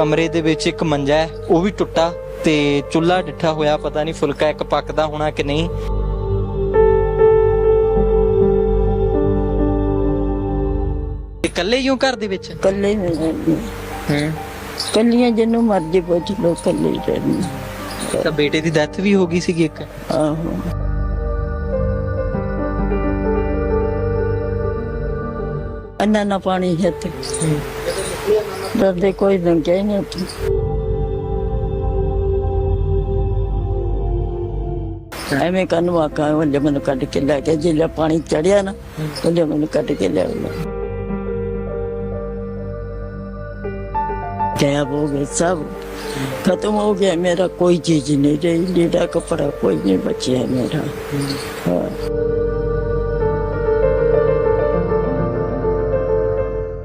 ਕਮਰੇ ਦੇ ਵਿੱਚ ਇੱਕ ਮੰਜਾ ਹੈ ਉਹ ਵੀ ਟੁੱਟਾ ਤੇ ਚੁੱਲ੍ਹਾ ਡਿੱਠਾ ਹੋਇਆ ਪਤਾ ਨਹੀਂ ਫੁਲਕਾ ਇੱਕ ਪੱਕਦਾ ਹੋਣਾ ਕਿ ਨਹੀਂ। ਇਕੱਲੇ ਹੀ ਹੋ ਘਰ ਦੇ ਵਿੱਚ? ਕੱਲੇ ਹੀ ਰਹਿੰਦੇ ਹੂੰ। ਕੱਲੀਆਂ ਜਿਹਨੂੰ ਮਰਜ਼ੀ ਪੁੱਛ ਲੋ ਕੱਲੇ ਹੀ ਰਹਿੰਦੇ ਤਾਂ ਬੇਟੇ ਦੀ ਡੈਥ ਵੀ ਹੋ ਗਈ ਸੀਗੀ ਇੱਕ। ਆਹੋ। ਅੰਨਾ ਨਾ ਪਾਣੀ ਹੈ। ਤੇ ਦਰਦੇ ਕੋਈ ਦੰਕੇ ਹੀ ਨਹੀਂ ਉੱਥੇ ਐਵੇਂ ਕੰਨ ਵਾਕਾ ਉਹਨੇ ਮੈਨੂੰ ਕੱਢ ਕੇ ਲੈ ਕੇ ਜਿੱਲੇ ਪਾਣੀ ਚੜਿਆ ਨਾ ਉਹਨੇ ਮੈਨੂੰ ਕੱਢ ਕੇ ਲੈ ਗਿਆ ਗਾਇਬ ਹੋ ਗਏ ਸਭ ਖਤਮ ਹੋ ਗਿਆ ਮੇਰਾ ਕੋਈ ਚੀਜ਼ ਨਹੀਂ ਰਹੀ ਲੀੜਾ ਕਪੜਾ ਕੋਈ ਨਹੀਂ ਬਚਿਆ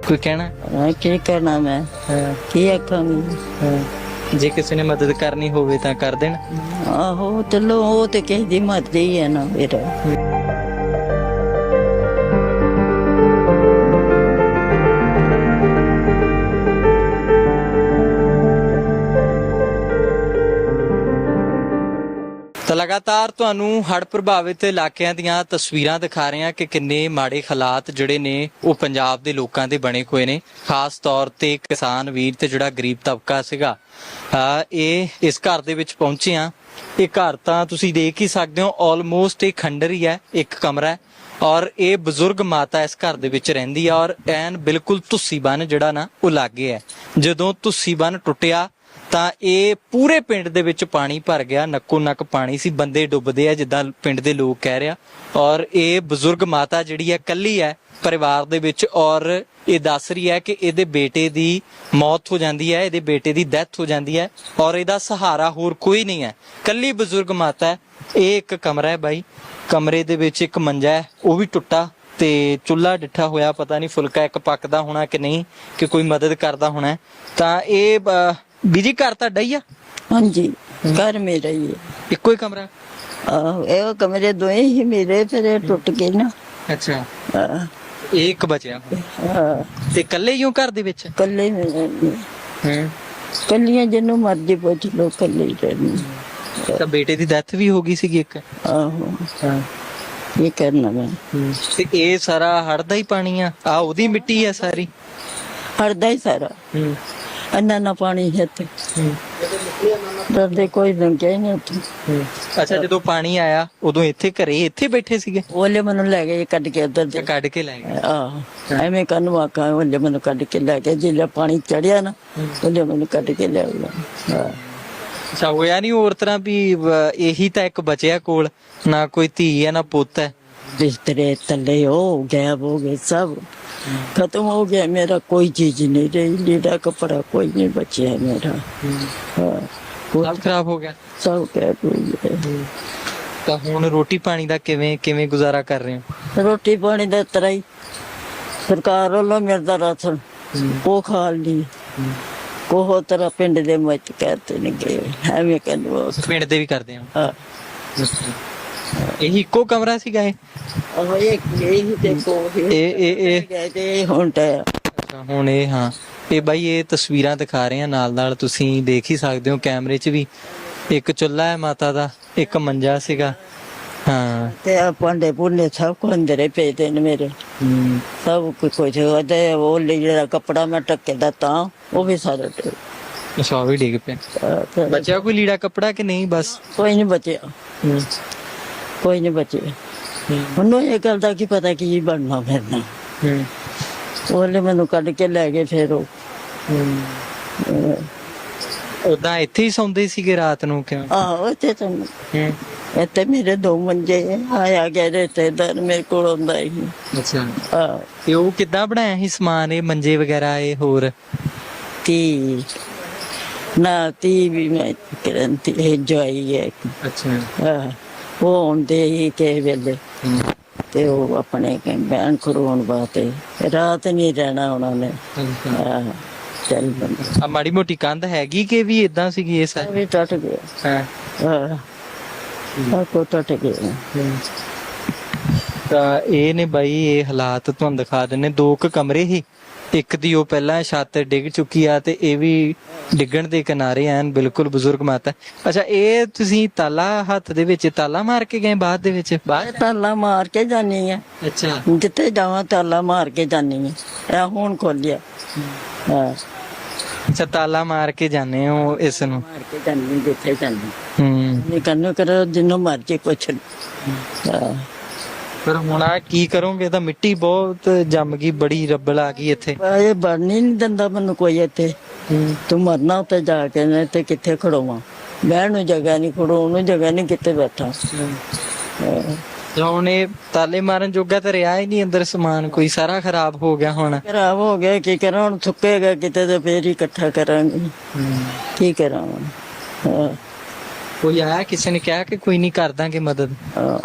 ਕੋਈ ਕਹਿਣਾ? ਹਾਂ, ਕੀ ਕਰਨਾ ਮੈਂ? ਕੀ ਆਖਾਂਗੀ ਜੇ ਕਿਸੇ ਨੇ ਮਦਦ ਕਰਨੀ ਹੋਵੇ ਤਾਂ ਕਰ ਦੇਣ। ਆਹੋ ਚਲੋ ਉਹ ਤੇ ਕਿਸੇ ਦੀ ਮਰਜ਼ੀ ਹੈ ਨਾ ਮੇਰਾ ਲਗਾਤਾਰ ਤੁਹਾਨੂੰ ਹੜ੍ਹ ਪ੍ਰਭਾਵਿਤ ਇਲਾਕਿਆਂ ਦੀਆਂ ਤਸਵੀਰਾਂ ਦਿਖਾ ਰਹੇ ਹਾਂ ਕਿ ਕਿੰਨੇ ਮਾੜੇ ਹਾਲਾਤ ਜਿਹੜੇ ਨੇ ਉਹ ਪੰਜਾਬ ਦੇ ਲੋਕਾਂ ਦੇ ਬਣੇ ਹੋਏ ਨੇ। ਖਾਸ ਤੌਰ ਤੇ ਕਿਸਾਨ ਵੀਰ ਤੇ ਜਿਹੜਾ ਗਰੀਬ ਤਬਕਾ ਸੀਗਾ। ਇਹ ਇਸ ਘਰ ਦੇ ਵਿੱਚ ਪਹੁੰਚੇ ਆ ਇਹ ਘਰ ਤਾਂ ਤੁਸੀਂ ਦੇਖ ਹੀ ਸਕਦੇ ਹੋ ਆਲਮੋਸਟ ਇਹ ਖੰਡਰ ਹੀ ਹੈ, ਇੱਕ ਕਮਰਾ ਹੈ। ਔਰ ਇਹ ਬਜ਼ੁਰਗ ਮਾਤਾ ਇਸ ਘਰ ਦੇ ਵਿੱਚ ਰਹਿੰਦੀ ਆ ਔਰ ਐਨ ਬਿਲਕੁਲ ਤੁੱਸੀ ਬਨ ਜਿਹੜਾ ਨਾ ਉਹ ਲਾਗੇ ਹੈ। ਜਦੋਂ ਤੁੱਸੀ ਬਨ ਟੁੱਟਿਆ ਤਾਂ ਇਹ ਪੂਰੇ ਪਿੰਡ ਦੇ ਵਿੱਚ ਪਾਣੀ ਭਰ ਗਿਆ, ਨੱਕੋ ਨੱਕ ਪਾਣੀ ਸੀ, ਬੰਦੇ ਡੁੱਬਦੇ ਆ ਜਿੱਦਾਂ ਪਿੰਡ ਦੇ ਲੋਕ ਕਹਿ ਰਿਹਾ ਔਰ ਇਹ ਬਜ਼ੁਰਗ ਮਾਤਾ ਜਿਹੜੀ ਹੈ ਕੱਲੀ ਹੈ ਪਰਿਵਾਰ ਦੇ ਵਿੱਚ, ਔਰ ਇਹ ਦੱਸ ਰਹੀ ਹੈ ਕਿ ਇਹਦੇ ਬੇਟੇ ਦੀ ਮੌਤ ਹੋ ਜਾਂਦੀ ਹੈ ਇਹਦੇ ਬੇਟੇ ਦੀ ਡੈਥ ਹੋ ਜਾਂਦੀ ਹੈ ਔਰ ਇਹਦਾ ਸਹਾਰਾ ਹੋਰ ਕੋਈ ਨਹੀਂ ਹੈ ਕੱਲੀ ਬਜ਼ੁਰਗ ਮਾਤਾ ਹੈ, ਇਹ ਇੱਕ ਕਮਰਾ ਹੈ ਬਾਈ। ਕਮਰੇ ਦੇ ਵਿੱਚ ਇੱਕ ਮੰਜਾ ਹੈ, ਉਹ ਵੀ ਟੁੱਟਾ ਤੇ ਚੁੱਲ੍ਹਾ ਡਿੱਠਾ ਹੋਇਆ, ਪਤਾ ਨਹੀਂ ਫੁਲਕਾ ਇੱਕ ਪੱਕਦਾ ਹੋਣਾ ਕਿ ਨਹੀਂ, ਕਿ ਕੋਈ ਮਦਦ ਕਰਦਾ ਹੋਣਾ ਤਾਂ ਇਹ ਬੀਜੀ ਘਰ ਤੁਹਾਡਾ ਹੀ ਆ ਹਾਂਜੀ ਘਰ ਮੇਰਾ ਹੀ ਹੈ ਇੱਕੋ ਹੀ ਕਮਰਾ ਆਹੋ ਇਹ ਕਮਰੇ ਦੋਏ ਹੀ ਮੇਰੇ ਫਿਰ ਇਹ ਟੁੱਟ ਗਏ ਨਾ ਅੱਛਾ ਹਾਂ, ਇਹ ਇੱਕ ਬਚਿਆ ਹਾਂ ਤੇ ਇਕੱਲੇ ਹੀ ਹੋ ਘਰ ਦੇ ਵਿੱਚ ਕੱਲੇ ਹੀ ਰਹਿੰਦੇ ਹੂੰ ਕੱਲੀਆਂ ਜਿਹਨੂੰ ਮਰਜ਼ੀ ਪੁੱਛ ਲੋ ਕੱਲੇ ਹੀ ਰਹਿੰਦੇ ਤਾਂ ਬੇਟੇ ਦੀ ਡੈਥ ਵੀ ਹੋ ਗਈ ਸੀਗੀ ਇੱਕ ਆਹੋ ਹਾਂ ਕੀ ਕਰਨਾ ਮੈਂ ਤੇ ਇਹ ਸਾਰਾ ਹੜ੍ਹ ਦਾ ਹੀ ਪਾਣੀ ਆ ਆ ਉਹਦੀ ਮਿੱਟੀ ਆ ਸਾਰੀ ਹੜਦਾ ਹੀ ਸਾਰਾ ਹੂੰ ਅੰਨਾ ਨਾ ਪਾਣੀ ਹੈ ਤੇ ਦਰਦੇ ਕੋਈ ਦੰਕੇ ਹੀ ਨਹੀਂ ਉੱਥੇ। ਅੱਛਾ ਜਦੋਂ ਪਾਣੀ ਆਇਆ ਉਦੋਂ ਇੱਥੇ ਘਰੇ ਇੱਥੇ ਬੈਠੇ ਸੀਗੇ? ਉਹਲੇ ਮੈਨੂੰ ਲੈ ਗਏ ਕੱਢ ਕੇ ਉਧਰ ਦੇ। ਕੱਢ ਕੇ ਲੈ ਗਏ। ਆਹ ਐਵੇਂ ਕੰਨ ਵਾਕਾ ਉਹਲੇ ਮੈਨੂੰ ਕੱਢ ਕੇ ਲੈ ਕੇ ਜਿੱਲੇ ਪਾਣੀ ਚੜਿਆ ਨਾ ਉਹਲੇ ਮੈਨੂੰ ਕੱਢ ਕੇ ਲੈ ਗਿਆ ਹਾਂ। ਅੱਛਾ ਹੋਇਆ ਨਹੀਂ ਹੋਰ ਤਰ੍ਹਾਂ ਵੀ ਇਹੀ ਤਾਂ ਇੱਕ ਬਚਿਆ ਕੋਲ ਨਾ ਕੋਈ ਧੀ ਹੈ ਨਾ ਪੁੱਤ ਹੈ। ਬਿਸਤਰੇ ਥੱਲੇ ਹੋ ਗਾਇਬ ਹੋ ਗਏ ਸਭ। ਖਤਮ ਹੋ ਗਿਆ ਮੇਰਾ ਕੋਈ ਚੀਜ਼ ਨਹੀਂ ਰਹੀ ਲੀੜਾ ਕਪੜਾ ਕੋਈ ਨਹੀਂ ਬਚਿਆ ਮੇਰਾ। ਹਾਂ ਕੋਈ ਸਭ ਖਰਾਬ ਹੋ ਗਿਆ? ਸਭ ਕਹਿ ਗਏ ਤਾਂ ਹੁਣ ਰੋਟੀ ਪਾਣੀ ਦਾ ਕਿਵੇਂ ਕਿਵੇਂ ਗੁਜ਼ਾਰਾ ਕਰ ਰਹੇ ਹੋ? ਰੋਟੀ ਪਾਣੀ ਦਾ ਤਰ੍ਹਾਂ ਹੀ। ਸਰਕਾਰ ਵੱਲੋਂ ਮਿਲਦਾ ਰਾਸ਼ਨ ਉਹ ਖਾ ਲਈ ਕੋਹ ਤਰ੍ਹਾਂ ਪਿੰਡ ਦੇ ਵਿੱਚ ਕਹਤੇ ਨਹੀਂ ਗਏ ਐਵੇਂ ਕਹਿੰਦੇ ਉਹ ਪਿੰਡ ਦੇ ਵੀ ਕਰਦੇ ਹੋ। ਹਾਂ ਇਹੀ ਇੱਕੋ ਕਮਰਾ ਸੀਗਾ ਇਹ? ਉਹ ਇਹ ਇਹ ਦੇਖੋ ਇਹ ਇਹ ਇਹ ਗਏ ਤੇ ਹੁਣ ਤਾਂ ਅੱਛਾ ਹੁਣ ਇਹ ਹਾਂ। ਇਹ ਬਾਈ ਇਹ ਤਸਵੀਰਾਂ ਦਿਖਾ ਰਹੇ ਆ ਨਾਲ ਨਾਲ ਤੁਸੀਂ ਦੇਖ ਹੀ ਸਕਦੇ ਹੋ ਕੈਮਰੇ 'ਚ ਵੀ। ਇੱਕ ਚੁੱਲ੍ਹਾ ਹੈ ਮਾਤਾ ਦਾ ਇੱਕ ਮੰਜਾ ਸੀਗਾ। ਹਾਂ। ਤੇ ਆ ਭਾਂਡੇ ਭੁੰਨੇ ਸਭ ਕੁਝ ਅੰਦਰੇ ਪਏ ਤੇ ਨੇ ਮੇਰੇ। ਹਮ, ਸਭ ਕੁਝ ਕੁਝ ਉਹਦੇ ਉਹ ਜਿਹੜਾ ਕੱਪੜਾ ਮੈਂ ਟੱਕੇ ਦਾ ਤਾਂ ਉਹ ਵੀ ਸਾਰਾ ਟੁੱਟ ਅੱਛਾ ਉਹ ਵੀ ਡਿੱਗ ਪਿਆ। ਤੇ ਬਚਿਆ ਕੋਈ ਲੀੜਾ ਕੱਪੜਾ ਕਿ ਨਹੀਂ ਬਸ? ਕੋਈ ਨਹੀਂ ਬਚਿਆ। ਕੋਈ ਨਹੀਂ ਹਮ, ਉਹਨੂੰ ਇਹ ਗੱਲ ਦਾ ਕੀ ਪਤਾ ਕੀ ਬਣਨਾ ਫਿਰਨਾ। ਹਮ, ਉਹਲੇ ਮੈਨੂੰ ਕੱਢ ਕੇ ਲੈ ਗਏ ਫਿਰ ਉਹ। ਉਦਾਂ ਇੱਥੇ ਹੀ ਸੌਂਦੇ ਸੀਗੇ ਰਾਤ ਨੂੰ ਕਿਉਂ? ਆਹੋ ਇੱਥੇ ਤਾਂ ਇੱਥੇ ਮੇਰੇ ਦੋ ਮੰਜੇ ਆਇਆ ਗਿਆ ਰਿਸ਼ਤੇਦਾਰ ਮੇਰੇ ਕੋਲ ਆਉਂਦਾ ਹੀ ਅੱਛਾ। ਤੇ ਉਹ ਕਿੱਦਾਂ ਬਣਾਇਆ ਸੀ ਸਮਾਨ ਇਹ ਮੰਜੇ ਵਗੈਰਾ ਇਹ ਹੋਰ? ਤੀ। ਨਾ ਤੀ ਵੀ ਮੈਂ ਕਰਨ ਤੀ ਇਹ ਜੋਈ ਹੈ। ਅੱਛਾ। ਆਹ, ਉਹ ਆਉਂਦੇ ਹੀ ਕੇ ਵੇਲੇ। ਤੇ ਉਹ ਆਪਣੇ ਕੇ ਬਿਆਨ ਕਰਵਾਉਣ ਵਾਸਤੇ। ਰਾਤ ਨਹੀਂ ਰਹਿਣਾ ਉਹਨਾਂ ਨੇ। ਆਹ, ਚੱਲ ਬੰਦਾ। ਆ ਮਾੜੀ ਮੋਟੀ ਕੰਧ ਹੈਗੀ ਕਿ ਵੀ ਇਦਾਂ ਸੀਗੀ ਇਹ ਸਾਰੀ? ਵੀ ਟੁੱਟ ਗਿਆ। ਹਾਂ? ਆਹ ਕੋ ਟੁੱਟ ਗਿਆ। ਤਾਂ ਇਹ ਨੇ ਬਾਈ ਇਹ ਹਾਲਾਤ ਤੁਹਾਨੂੰ ਦਿਖਾ ਦਿੰਨੇ ਦੋ ਕੁ ਕਮਰੇ ਹੀ ਇੱਕ ਦੀ ਉਹ ਪਹਿਲਾਂ ਛੱਤ ਡਿੱਗ ਚੁੱਕੀ ਆ ਤੇ ਇਹ ਵੀ ਡਿੱਗਣ ਦੇ ਕਿਨਾਰੇ ਐਨ ਬਿਲਕੁਲ ਬਜ਼ੁਰਗ ਮਾਤਾ। ਅੱਛਾ ਇਹ ਤੁਸੀਂ ਤਾਲਾ ਹੱਥ ਦੇ ਵਿੱਚ ਤਾਲਾ ਮਾਰ ਕੇ ਗਏ ਬਾਅਦ ਦੇ ਵਿੱਚ? ਬਾਅਦ ਤਾਲਾ ਮਾਰ ਕੇ ਜਾਨੀ ਆ। ਅੱਛਾ। ਜਿੱਥੇ ਜਾਵਾਂ ਤਾਲਾ ਮਾਰ ਕੇ ਜਾਨੀ ਆ। ਇਹ ਹੁਣ ਖੋਲਿਆ। ਹਾਂ। ਅੱਛਾ ਤਾਲਾ ਮਾਰ ਕੇ ਜਾਂਦੇ ਹੋ ਇਸ ਨੂੰ? ਮਾਰ ਕੇ ਜਾਨੀ ਜਿੱਥੇ ਜਾਨੀ ਹੂੰ। ਨਹੀਂ ਕੰਨੂ ਕਰੋ ਜਿੰਨੂੰ ਮਰਜ਼ੀ ਕੁਛ ਹਾਂ। ਪਰ ਹੁਣ ਆ ਕੀ ਕਰੋਗੇ? ਤਾਂ ਮਿੱਟੀ ਬਹੁਤ ਜੰਮ ਗਈ ਬੜੀ ਰੱਬਲ ਆ ਗਈ ਇੱਥੇ। ਇਹ ਬਣਨੀ ਨਹੀਂ ਦਿੰਦਾ ਮੈਨੂੰ ਕੋਈ ਇੱਥੇ। ਤੂੰ ਮਰਨਾ ਉੱਤੇ ਜਾ ਕੇ ਨੇ ਤੇ ਕਿੱਥੇ ਖੜੋਵਾਂ? ਬਹਿਣ ਨੂੰ ਜਗ੍ਹਾ ਨਹੀਂ ਖੜੋਣ ਨੂੰ ਜਗ੍ਹਾ ਨਹੀਂ ਕਿੱਥੇ ਬੈਠਾ। ਹੁਣ ਇਹ ਤਾਲੇ ਮਾਰਨ ਜੋਗਾ ਤਾਂ ਰਿਹਾ ਹੀ ਨਹੀਂ ਅੰਦਰ ਸਮਾਨ ਕੋਈ ਸਾਰਾ ਖਰਾਬ ਹੋ ਗਿਆ ਹੁਣ। ਖਰਾਬ ਹੋ ਗਿਆ ਕੀ ਕਰਾਂ? ਹੁਣ ਥੁੱਕੇਗਾ ਕਿਤੇ ਤੇ ਫੇਰ ਹੀ ਇਕੱਠਾ ਕਰਾਂਗੇ। ਕੀ ਕਰਾਂ? ਹਾਂ। ਕੋਈ ਆਇਆ ਕਿਸੇ ਨੇ ਕਿਹਾ ਕਿ ਕੋਈ ਨਹੀਂ ਕਰ ਦਾਂਗੇ ਮਦਦ?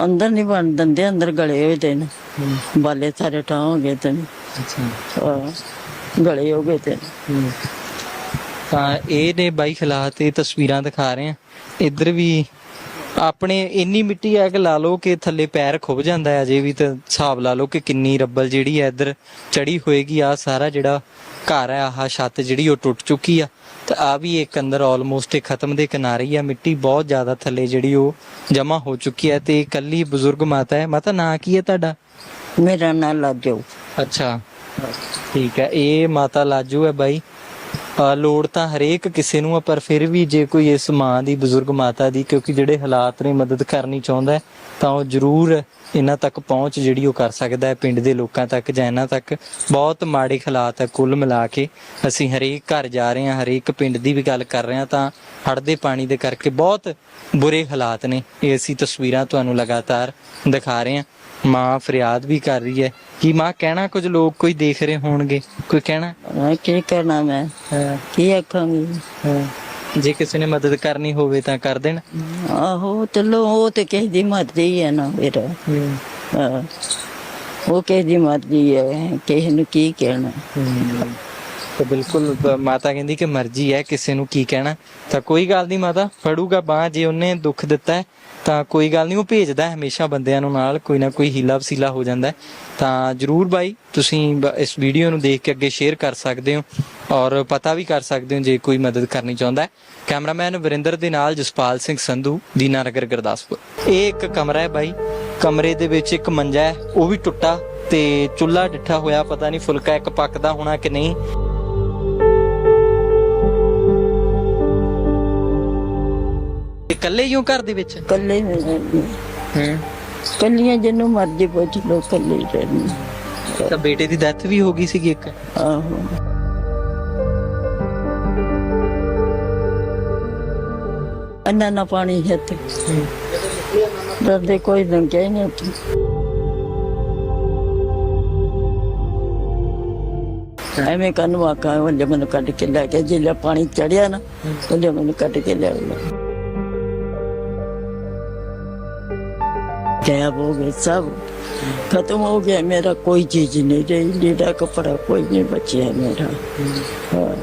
ਅੰਦਰ ਨਹੀਂ ਬਣ ਦਿੰਦੇ ਅੰਦਰ ਗਲੇ ਹੋਏ ਤੇ ਨੇ। ਬਾਲੇ ਸਾਰੇ ਟਾਂ ਹੋ ਗਏ ਤੇ। ਨੇ। ਅੱਛਾ ਗਲੇ ਹੋ ਗਏ ਤੇ। ਨੇ। ਤਾਂ ਇਹ ਨੇ ਬਾਈ ਹਾਲਾਤ ਇਹ ਤਸਵੀਰਾਂ ਦਿਖਾ ਰਹੇ ਆ। ਇੱਧਰ ਵੀ ਆਪਣੇ ਇੰਨੀ ਮਿੱਟੀ ਆ ਕਿ ਲਾ ਲਓ ਕਿ ਥੱਲੇ ਪੈਰ ਖੁੱਭ ਜਾਂਦਾ ਹੈ ਅਜੇ ਵੀ ਤਾਂ ਹਿਸਾਬ ਲਾ ਲਓ ਕਿ ਕਿੰਨੀ ਰੱਬਲ ਜਿਹੜੀ ਹੈ ਇੱਧਰ ਚੜੀ ਹੋਏਗੀ। ਆ ਸਾਰਾ ਜਿਹੜਾ ਘਰ ਹੈ ਆਹ ਛੱਤ ਜਿਹੜੀ ਉਹ ਟੁੱਟ ਚੁੱਕੀ ਆ। ਤੇ ਆ ਵੀ ਇੱਕ ਅੰਦਰ ਆਲਮੋਸਟ ਇਹ ਖਤਮ ਦੇ ਕਿਨਾਰੇ ਹੀ ਆ ਮਿੱਟੀ ਬਹੁਤ ਜ਼ਿਆਦਾ ਥੱਲੇ ਜਿਹੜੀ ਉਹ ਜਮਾ ਹੋ ਚੁੱਕੀ ਹੈ ਤੇ ਇਕੱਲੀ ਬਜ਼ੁਰਗ ਮਾਤਾ ਹੈ। ਮਾਤਾ ਨਾਂ ਕੀ ਹੈ ਤੁਹਾਡਾ? ਮੇਰਾ ਨਾਂ ਲੱਜੋ। ਅੱਛਾ। ਠੀਕ ਹੈ ਇਹ ਮਾਤਾ ਲਾਜੂ ਹੈ ਬਾਈ। ਲੋੜ ਤਾਂ ਹਰੇਕ ਕਿਸੇ ਨੂੰ ਆ, ਪਰ ਫਿਰ ਵੀ ਜੇ ਕੋਈ ਇਸ ਮਾਂ ਦੀ, ਬਜ਼ੁਰਗ ਮਾਤਾ ਦੀ, ਕਿਉਂਕਿ ਜਿਹੜੇ ਹਾਲਾਤ ਨੇ ਮਦਦ ਕਰਨੀ ਚਾਹੁੰਦਾ ਤਾਂ ਉਹ ਜ਼ਰੂਰ ਇਹਨਾਂ ਤੱਕ ਪਹੁੰਚ ਜਿਹੜੀ ਉਹ ਕਰ ਸਕਦਾ ਹੈ, ਪਿੰਡ ਦੇ ਲੋਕਾਂ ਤੱਕ ਜਾਂ ਇਹਨਾਂ ਤੱਕ। ਬਹੁਤ ਮਾੜੇ ਹਾਲਾਤ ਹੈ ਕੁੱਲ ਮਿਲਾ ਕੇ। ਅਸੀਂ ਹਰੇਕ ਘਰ ਜਾ ਰਹੇ ਹਾਂ, ਹਰੇਕ ਪਿੰਡ ਦੀ ਵੀ ਗੱਲ ਕਰ ਰਹੇ ਹਾਂ, ਤਾਂ ਹੜ੍ਹ ਦੇ ਪਾਣੀ ਦੇ ਕਰਕੇ ਬਹੁਤ ਬੁਰੇ ਹਾਲਾਤ ਨੇ। ਇਹ ਅਸੀਂ ਤਸਵੀਰਾਂ ਤੁਹਾਨੂੰ ਲਗਾਤਾਰ ਦਿਖਾ ਰਹੇ ਹਾਂ। ਮਾਂ ਫਰਿਆਦ ਵੀ ਕਰ ਰਹੀ ਹੈ ਕਿ ਮਾਂ ਕਹਿਣਾ ਕੁਝ ਲੋਕ ਕੋਈ ਦੇਖ ਰਹੇ ਹੋਣਗੇ ਕੋਈ ਕਹਿਣਾ? ਕੀ ਕਰਨਾ ਮੈਂ? ਕੀ ਆਖਾਂਗੀ? ਜੇ ਕਿਸੇ ਨੇ ਮਦਦ ਕਰਨੀ ਹੋਵੇ ਤਾਂ ਕਰ ਦੇਣ। ਆਹੋ ਚਲੋ ਉਹ ਤੇ ਕਿਸੇ ਦੀ ਮਰਜ਼ੀ ਹੈ ਨਾ ਫਿਰ। ਹਾਂ। ਉਹ ਕਿਸੇ ਦੀ ਮਰਜ਼ੀ ਹੈ ਕਿਸੇ ਨੂੰ ਕੀ ਕਹਿਣਾ? ਤਾਂ ਬਿਲਕੁਲ ਬ- ਮਾਤਾ ਕਹਿੰਦੀ ਕਿ ਮਰਜ਼ੀ ਹੈ, ਕਿਸੇ ਨੂੰ ਕੀ ਕਹਿਣਾ। ਤਾਂ ਕੋਈ ਗੱਲ ਨਹੀਂ ਮਾਤਾ, ਫੜੂਗਾ ਬਾਹ, ਜੇ ਉਹਨੇ ਦੁੱਖ ਦਿੱਤਾ ਹੈ, ਤਾਂ ਕੋਈ ਗੱਲ ਨਹੀਂ, ਉਹ ਭੇਜਦਾ ਹੈ ਹਮੇਸ਼ਾ ਬੰਦਿਆਂ ਨੂੰ ਨਾਲ, ਕੋਈ ਨਾ ਕੋਈ ਹੀਲਾ ਵਸੀਲਾ ਹੋ ਜਾਂਦਾ ਹੈ। ਤਾਂ ਜਰੂਰ ਬਾਈ, ਤੁਸੀਂ ਬ- ਇਸ ਵੀਡੀਓ ਨੂੰ ਦੇਖ ਕੇ ਅੱਗੇ ਸ਼ੇਅਰ ਕਰ ਸਕਦੇ ਹੋ ਔਰ ਪਤਾ ਵੀ ਕਰ ਸਕਦੇ ਹੋ ਜੇ ਕੋਈ ਮਦਦ ਕਰਨੀ ਚਾਹੁੰਦਾ ਹੈ। ਕੈਮਰਾਮੈਨ ਵਰਿੰਦਰ ਦੇ ਨਾਲ ਜਸਪਾਲ ਸਿੰਘ ਸੰਧੂ, ਦੀਨਾ ਨਗਰ ਗੁਰਦਾਸਪੁਰ। ਇਹ ਇੱਕ ਕਮਰਾ ਹੈ ਬਾਈ, ਕਮਰੇ ਦੇ ਵਿੱਚ ਇੱਕ ਮੰਜਾ ਹੈ, ਉਹ ਵੀ ਟੁੱਟਾ ਤੇ ਚੁੱਲ੍ਹਾ ਡਿੱਠਾ ਹੋਇਆ, ਪਤਾ ਨਹੀਂ ਫੁਲਕਾ ਇੱਕ ਪੱਕਦਾ ਹੋਣਾ ਕਿ ਨਹੀਂ। ਇਕੱਲੇ ਹੀ ਹੋ ਘਰ ਦੇ ਵਿੱਚ? ਕੱਲੇ ਹੂੰ ਕੱਲੀਆਂ ਜਿਹਨੂੰ ਮਰਜ਼ੀ ਪੁੱਛ ਲੋ ਕੱਲੇ ਹੀ ਰਹਿਣੀ ਤਾਂ ਬੇਟੇ ਦੀ ਡੈਥ ਵੀ ਹੋ ਗਈ ਸੀਗੀ ਇੱਕ? ਆਹੋ। ਅੰਨਾ ਨਾ ਪਾਣੀ ਹੈ। ਤੇ ਡਰਦੇ ਕੋਈ ਹੀ ਨਹੀਂ ਉੱਥੇ। ਐਵੇਂ ਕੰਨ ਵਾਕਾ ਉਹਨੇ ਮੈਨੂੰ ਕੱਢ ਕੇ ਲੈ ਗਿਆ ਜਿੱਲੇ ਪਾਣੀ ਚੜਿਆ ਨਾ ਉਹਨੇ ਮੈਨੂੰ ਕੱਢ ਕੇ ਲੈ ਗਿਆ ਗਏ ਸਭ ਖਤਮ ਹੋ ਗਿਆ ਮੇਰਾ ਕੋਈ ਚੀਜ਼ ਨਹੀਂ ਰਹੀ ਲੀੜਾ ਕਪੜਾ ਕੋਈ ਨਹੀਂ ਬਚਿਆ ਮੇਰਾ। ਹਾਂ।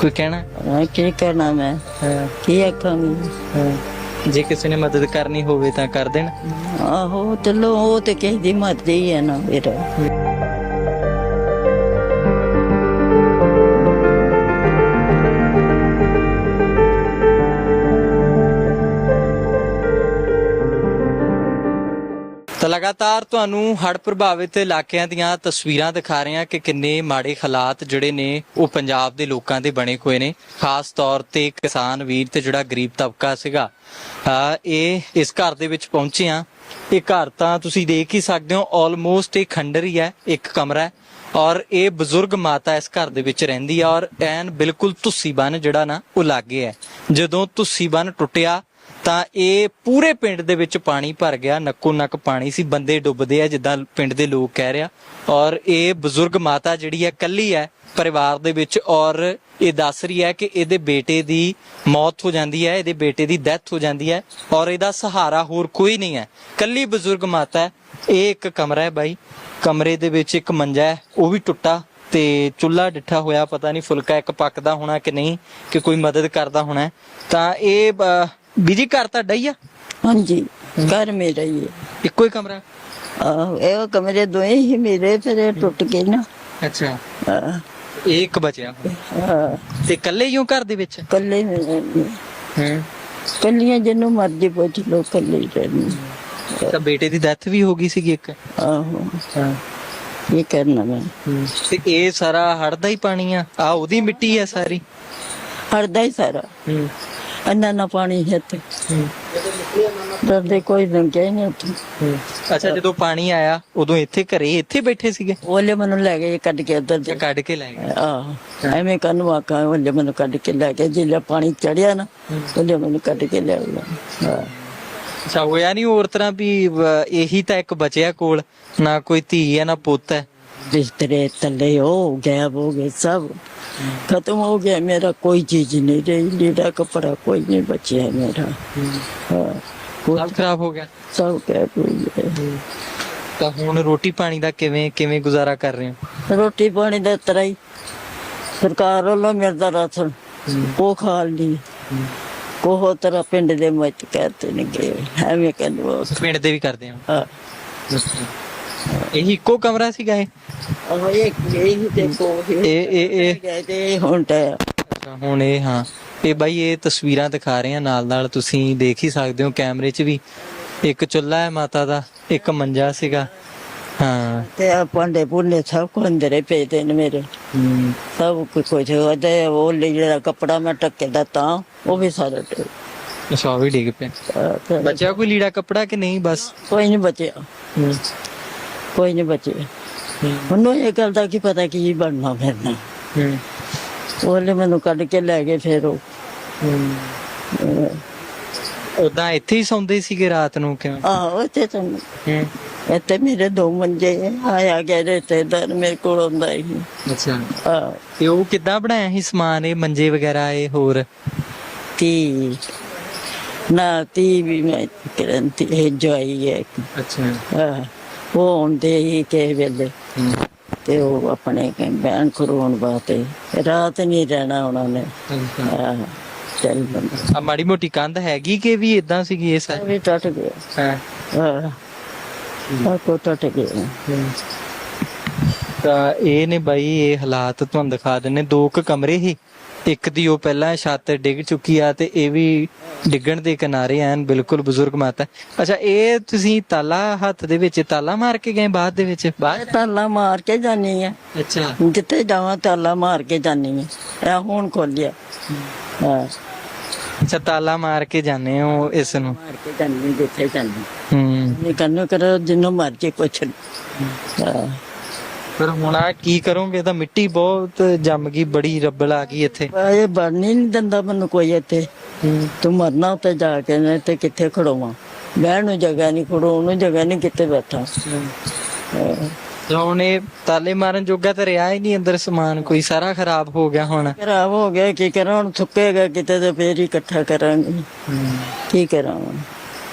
ਕੋਈ ਕਹਿਣਾ? ਹਾਂ ਕੀ ਕਰਨਾ ਮੈਂ? ਕੀ ਆਖਾਂਗੀ? ਜੇ ਕਿਸੇ ਨੇ ਮਦਦ ਕਰਨੀ ਹੋਵੇ ਤਾਂ ਕਰ ਦੇਣ। ਆਹੋ ਚਲੋ ਉਹ ਤੇ ਕਿਸੇ ਦੀ ਮਰਜ਼ੀ ਹੈ ਨਾ ਮੇਰਾ। ਲਗਾਤਾਰ ਤੁਹਾਨੂੰ ਹੜ੍ਹ ਪ੍ਰਭਾਵਿਤ ਇਲਾਕਿਆਂ ਦੀਆਂ ਤਸਵੀਰਾਂ ਦਿਖਾ ਰਹੇ ਹਾਂ ਕਿ ਕਿੰਨੇ ਮਾੜੇ ਹਾਲਾਤ ਜਿਹੜੇ ਨੇ ਉਹ ਪੰਜਾਬ ਦੇ ਲੋਕਾਂ ਦੇ ਬਣੇ ਹੋਏ ਨੇ। ਖਾਸ ਤੌਰ ਤੇ ਕਿਸਾਨ ਵੀਰ ਤੇ ਜਿਹੜਾ ਗਰੀਬ ਤਬਕਾ ਸੀਗਾ। ਇਹ ਇਸ ਘਰ ਦੇ ਵਿੱਚ ਪਹੁੰਚੇ ਆ ਇਹ ਘਰ ਤਾਂ ਤੁਸੀਂ ਦੇਖ ਹੀ ਸਕਦੇ ਹੋ ਆਲਮੋਸਟ ਇਹ ਖੰਡਰ ਹੀ ਹੈ, ਇੱਕ ਕਮਰਾ ਹੈ ਔਰ ਇਹ ਬਜ਼ੁਰਗ ਮਾਤਾ ਇਸ ਘਰ ਦੇ ਵਿੱਚ ਰਹਿੰਦੀ ਆ ਔਰ ਐਨ ਬਿਲਕੁਲ ਤੁੱਸੀ ਬਨ ਜਿਹੜਾ ਨਾ ਉਹ ਲਾਗੇ ਹੈ। ਜਦੋਂ ਤੁੱਸੀ ਬਨ ਟੁੱਟਿਆ ਤਾਂ ਇਹ ਪੂਰੇ ਪਿੰਡ ਦੇ ਵਿੱਚ ਪਾਣੀ ਭਰ ਗਿਆ, ਨੱਕੋ ਨੱਕ ਪਾਣੀ ਸੀ, ਬੰਦੇ ਡੁੱਬਦੇ ਆ ਜਿੱਦਾਂ ਪਿੰਡ ਦੇ ਲੋਕ ਕਹਿ ਰਿਹਾ। ਔਰ ਇਹ ਬਜ਼ੁਰਗ ਮਾਤਾ ਜਿਹੜੀ ਹੈ ਕੱਲੀ ਹੈ ਪਰਿਵਾਰ ਦੇ ਵਿੱਚ ਔਰ ਇਹ ਦੱਸ ਰਹੀ ਹੈ ਕਿ ਇਹਦੇ ਬੇਟੇ ਦੀ ਮੌਤ ਹੋ ਜਾਂਦੀ ਹੈ, ਇਹਦੇ ਬੇਟੇ ਦੀ ਡੈਥ ਹੋ ਜਾਂਦੀ ਹੈ ਔਰ ਇਹਦਾ ਸਹਾਰਾ ਹੋਰ ਕੋਈ ਨਹੀਂ ਹੈ। ਕੱਲੀ ਬਜ਼ੁਰਗ ਮਾਤਾ ਹੈ, ਇਹ ਇੱਕ ਕਮਰਾ ਹੈ ਬਾਈ, ਕਮਰੇ ਦੇ ਵਿੱਚ ਇੱਕ ਮੰਜਾ ਹੈ, ਉਹ ਵੀ ਟੁੱਟਾ ਤੇ ਚੁੱਲ੍ਹਾ ਡਿੱਠਾ ਹੋਇਆ, ਪਤਾ ਨਹੀਂ ਫੁਲਕਾ ਇੱਕ ਪੱਕਦਾ ਹੋਣਾ ਕਿ ਨਹੀਂ, ਕਿ ਕੋਈ ਮਦਦ ਕਰਦਾ ਹੋਣਾ ਤਾਂ ਇਹ ਬੀਜੀ ਘਰ ਤੁਹਾਡਾ ਹੀ ਆ? ਹਾਂਜੀ ਘਰ ਮੇਰਾ ਹੀ ਹੈ ਇੱਕੋ ਹੀ ਕਮਰਾ? ਆਹੋ, ਇਹ ਕਮਰੇ ਦੋਏ ਹੀ ਮੇਰੇ ਫਿਰ ਇਹ ਟੁੱਟ ਗਏ ਨਾ। ਅੱਛਾ। ਆਹ, ਇਹ ਇੱਕ ਬਚਿਆ ਆਹ, ਤੇ ਇਕੱਲੇ ਹੀ ਹੋ ਘਰ ਦੇ ਵਿੱਚ? ਕੱਲੇ ਮੇਰੇ ਹੂੰ। ਕੱਲੀਆਂ ਜਿਹਨੂੰ ਮਰਜ਼ੀ ਪੁੱਛ ਲੋ ਕੱਲੇ ਹੀ ਰਹਿਣੀ ਤਾਂ ਬੇਟੇ ਦੀ ਡੈਥ ਵੀ ਹੋ ਗਈ ਸੀਗੀ ਇੱਕ? ਆਹੋ। ਹਾਂ। ਇਹ ਕਰਨਾ ਮੈਂ। ਤੇ ਇਹ ਸਾਰਾ ਹੜ ਦਾ ਹੀ ਪਾਣੀ ਆ? ਆ ਉਹਦੀ ਮਿੱਟੀ ਆ ਸਾਰੀ? ਹਰਦਾ ਹੀ ਸਾਰਾ। ਹੂੰ। ਅੰਨਾ ਨਾ ਪਾਣੀ ਹੈ ਤੇ ਡਰਦੇ ਕੋਈ ਹੀ ਨਹੀਂ ਉੱਥੇ। ਅੱਛਾ ਜਦੋਂ ਪਾਣੀ ਆਇਆ ਉਦੋਂ ਇੱਥੇ ਘਰੇ ਇੱਥੇ ਬੈਠੇ ਸੀਗੇ? ਉਹਲੇ ਮੈਨੂੰ ਲੈ ਗਏ ਕੱਢ ਕੇ ਉਧਰ ਜਾਂ ਕੱਢ ਕੇ ਲੈ ਗਏ। ਆਹ। ਐਵੇਂ ਕੰਨ ਵਾਕਾ ਉਹਲੇ ਮੈਨੂੰ ਕੱਢ ਕੇ ਲੈ ਕੇ ਜਿੱਲੇ ਪਾਣੀ ਚੜਿਆ ਨਾ ਉਹਲੇ ਮੈਨੂੰ ਕੱਢ ਕੇ ਲੈ ਹਾਂ ਅੱਛਾ ਹੋਇਆ ਨਹੀਂ ਹੋਰ ਤਰ੍ਹਾਂ ਵੀ ਵ- ਇਹੀ ਤਾਂ ਇੱਕ ਬਚਿਆ ਕੋਲ ਨਾ ਕੋਈ ਧੀ ਹੈ ਨਾ ਪੁੱਤ ਹੈ। ਬਿਸਤਰੇ ਹੋ ਗਾਇਬ ਹੋ ਗਏ ਸਭ। ਖਤਮ ਹੋ ਗਿਆ ਮੇਰਾ ਕੋਈ ਚੀਜ਼ ਨਹੀਂ ਰਹੀ ਲੀੜਾ ਕਪੜਾ ਕੋਈ ਨਹੀਂ ਬਚਿਆ ਮੇਰਾ। ਹਾਂ ਕੋਈ ਸਭ ਖਰਾਬ ਹੋ ਗਿਆ? ਸਭ ਕਹਿ ਕੋਈ ਤਾਂ ਹੁਣ ਰੋਟੀ ਪਾਣੀ ਦਾ ਕਿਵੇਂ ਕਿਵੇਂ ਗੁਜ਼ਾਰਾ ਕਰ ਰਹੇ ਹੋ? ਰੋਟੀ ਪਾਣੀ ਦਾ ਤਰ੍ਹਾਂ ਹੀ। ਸਰਕਾਰ ਵੱਲੋਂ ਮਿਲਦਾ ਰਾਸ਼ਨ ਉਹ ਖਾ ਲਈ। ਕੋਹ ਤਰ੍ਹਾਂ ਪਿੰਡ ਦੇ ਵਿੱਚ ਕਹਤੇ ਨੇ ਕਿ ਐਵੇਂ ਕਹਿੰਦੇ ਪਿੰਡ ਦੇ ਵੀ ਕਰਦੇ ਹੋ। ਹਾਂ ਇਹ ਇੱਕੋ ਕਮਰਾ ਸੀਗਾ ਇਹ? ਉਹ ਇਹ ਇਹ ਦੇਖੋ ਇਹ ਇਹ ਇਹ ਤੇ ਹੁਣ ਤਾਂ ਅੱਛਾ ਹੁਣ ਇਹ ਹਾਂ। ਇਹ ਬਾਈ ਇਹ ਤਸਵੀਰਾਂ ਦਿਖਾ ਰਹੇ ਆ ਨਾਲ ਨਾਲ। ਤੁਸੀਂ ਦੇਖ ਹੀ ਸਕਦੇ ਹੋ ਕੈਮਰੇ 'ਚ ਵੀ। ਇੱਕ ਚੁੱਲ੍ਹਾ ਹੈ ਮਾਤਾ ਦਾ ਇੱਕ ਮੰਜਾ ਸੀਗਾ। ਹਾਂ। ਤੇ ਆ ਭਾਂਡੇ ਭੁੰਨੇ ਸਭ ਕੁ ਅੰਦਰੇ ਪਏ ਤੇ ਨੇ ਮੇਰੇ। ਸਭ ਕੁਝ ਕੁਝ ਉਹਦੇ ਉਹ ਜਿਹੜਾ ਕੱਪੜਾ ਮੈਂ ਟੱਕੇ ਦਾ ਤਾਂ ਉਹ ਵੀ ਸਾਰਾ ਟੁੱਟ ਅੱਛਾ ਉਹ ਵੀ ਡਿੱਗ ਪਿਆ। ਤੇ ਬਚਿਆ ਕੋਈ ਲੀੜਾ ਕੱਪੜਾ ਕਿ ਨਹੀਂ? ਬਸ। ਕੋਈ ਨਹੀਂ ਬਚਿਆ। ਕੋਈ ਨਹੀਂ ਹਮ, ਉਹਨੂੰ ਇਹ ਗੱਲ ਦਾ ਕੀ ਪਤਾ ਕੀ ਬਣਨਾ ਫਿਰਨਾ ਹਮ, ਉਹਲੇ ਮੈਨੂੰ ਕੱਢ ਕੇ ਲੈ ਗਏ ਫਿਰ ਉਹ। ਉਦਾਂ ਇੱਥੇ ਹੀ ਸੌਂਦੇ ਸੀਗੇ ਰਾਤ ਨੂੰ ਕਿਉਂ? ਆਹੋ ਤੇ ਤਾਂ ਇੱਥੇ ਮੇਰੇ ਦੋ ਮੰਜੇ ਆਇਆ ਗਿਆ ਰਿਸ਼ਤੇਦਾਰ ਮੇਰੇ ਕੋਲ ਹੁੰਦਾ ਹੀ। ਅੱਛਾ। ਆ ਤੇ ਉਹ ਕਿੱਦਾਂ ਬਣਾਇਆ ਸੀ ਸਮਾਨ ਇਹ ਮੰਜੇ ਵਗੈਰਾ ਇਹ ਹੋਰ? ਤੀ। ਨਾ ਤੀ ਵੀ ਮੈਂ ਕਰੰਤੀ ਹੈ ਜੋਈ ਹੈ। ਅੱਛਾ। ਆਹ, ਉਹ ਆਉਂਦੇ ਹੀ ਕਿਸੇ ਵੇਲੇ। ਤੇ ਉਹ ਆਪਣੇ ਕੇ ਬਿਆਨ ਕਰਵਾਉਣ ਵਾਸਤੇ। ਰਾਤ ਨਹੀਂ ਰਹਿਣਾ ਉਹਨਾਂ ਨੇ। ਚੱਲ ਬੰਦਾ। ਆ ਮਾੜੀ ਮੋਟੀ ਕੰਧ ਹੈਗੀ ਕਿ ਵੀ ਇਦਾਂ ਸੀਗੀ ਇਹ ਸਾਰੀ? ਵੀ ਟੁੱਟ ਗਿਆ। ਹਾਂ। ਆ ਕੋ ਟੁੱਟ ਗਿਆ। ਤਾਂ ਇਹ ਨੇ ਬਾਈ ਇਹ ਹਾਲਾਤ ਤੁਹਾਨੂੰ ਦਿਖਾ ਦਿੰਨੇ ਦੋ ਕੁ ਕਮਰੇ ਹੀ ਇੱਕ ਦੀ ਉਹ ਪਹਿਲਾਂ ਛੱਤ ਡਿੱਗ ਚੁੱਕੀ ਆ ਤੇ ਇਹ ਵੀ ਡਿੱਗਣ ਦੇ ਕਿਨਾਰੇ ਐਨ ਬਿਲਕੁਲ ਬਜ਼ੁਰਗ ਮਾਤਾ। ਅੱਛਾ ਇਹ ਤੁਸੀਂ ਤਾਲਾ ਹੱਥ ਦੇ ਵਿੱਚ ਤਾਲਾ ਮਾਰ ਕੇ ਗਏ ਬਾਅਦ ਦੇ ਵਿੱਚ? ਬਾਹਰ ਤਾਲਾ ਮਾਰ ਕੇ ਜਾਨੀ ਆ। ਅੱਛਾ। ਜਿੱਥੇ ਜਾਵਾਂ ਤਾਲਾ ਮਾਰ ਕੇ ਜਾਨੀ ਆ। ਇਹ ਹੁਣ ਖੋਲਿਆ। ਹਾਂ ਅੱਛਾ ਤਾਲਾ ਮਾਰ ਕੇ ਜਾਂਦੇ ਹੋ ਇਸ ਨੂੰ? ਮਾਰ ਕੇ ਜਾਨੀ ਜਿੱਥੇ ਜਾਨੀ ਹੂੰ। ਇਹ ਕੰਨੋ ਕਰੋ ਜਿੰਨੂੰ ਮਰਜ਼ੀ ਲਓ। ਹਾਂ। ਪਰ ਹੁਣ ਆ ਕੀ ਕਰੋਗੇ? ਤਾਂ ਮਿੱਟੀ ਬਹੁਤ ਜੰਮ ਗਈ ਬੜੀ ਰੱਬਲ ਆ ਗਈ ਇੱਥੇ। ਇਹ ਬਣਨੀ ਨਹੀਂ ਦਿੰਦਾ ਮੈਨੂੰ ਕੋਈ ਇੱਥੇ। ਤੂੰ ਮਰਨਾ ਉੱਤੇ ਜਾ ਕੇ ਨੇ ਤੇ ਕਿੱਥੇ ਖੜੋਵਾਂ? ਬਹਿਣ ਨੂੰ ਜਗ੍ਹਾ ਨਹੀਂ ਖੜੋਣ ਨੂੰ ਜਗ੍ਹਾ ਨਹੀਂ ਕਿੱਥੇ ਬੈਠਾ? ਹੁਣ ਇਹ ਤਾਲੇ ਮਾਰਨ ਜੋਗਾ ਤਾਂ ਰਿਹਾ ਹੀ ਨਹੀਂ ਅੰਦਰ ਸਮਾਨ ਕੋਈ ਸਾਰਾ ਖਰਾਬ ਹੋ ਗਿਆ ਹੁਣ। ਖਰਾਬ ਹੋ ਗਿਆ ਕੀ ਕਰਾਂ? ਹੁਣ ਸੁੱਕੇਗਾ ਕਿਤੇ ਤੇ ਫੇਰ ਹੀ ਇਕੱਠਾ ਕਰਾਂਗੇ। ਕੀ ਕਰਾਂ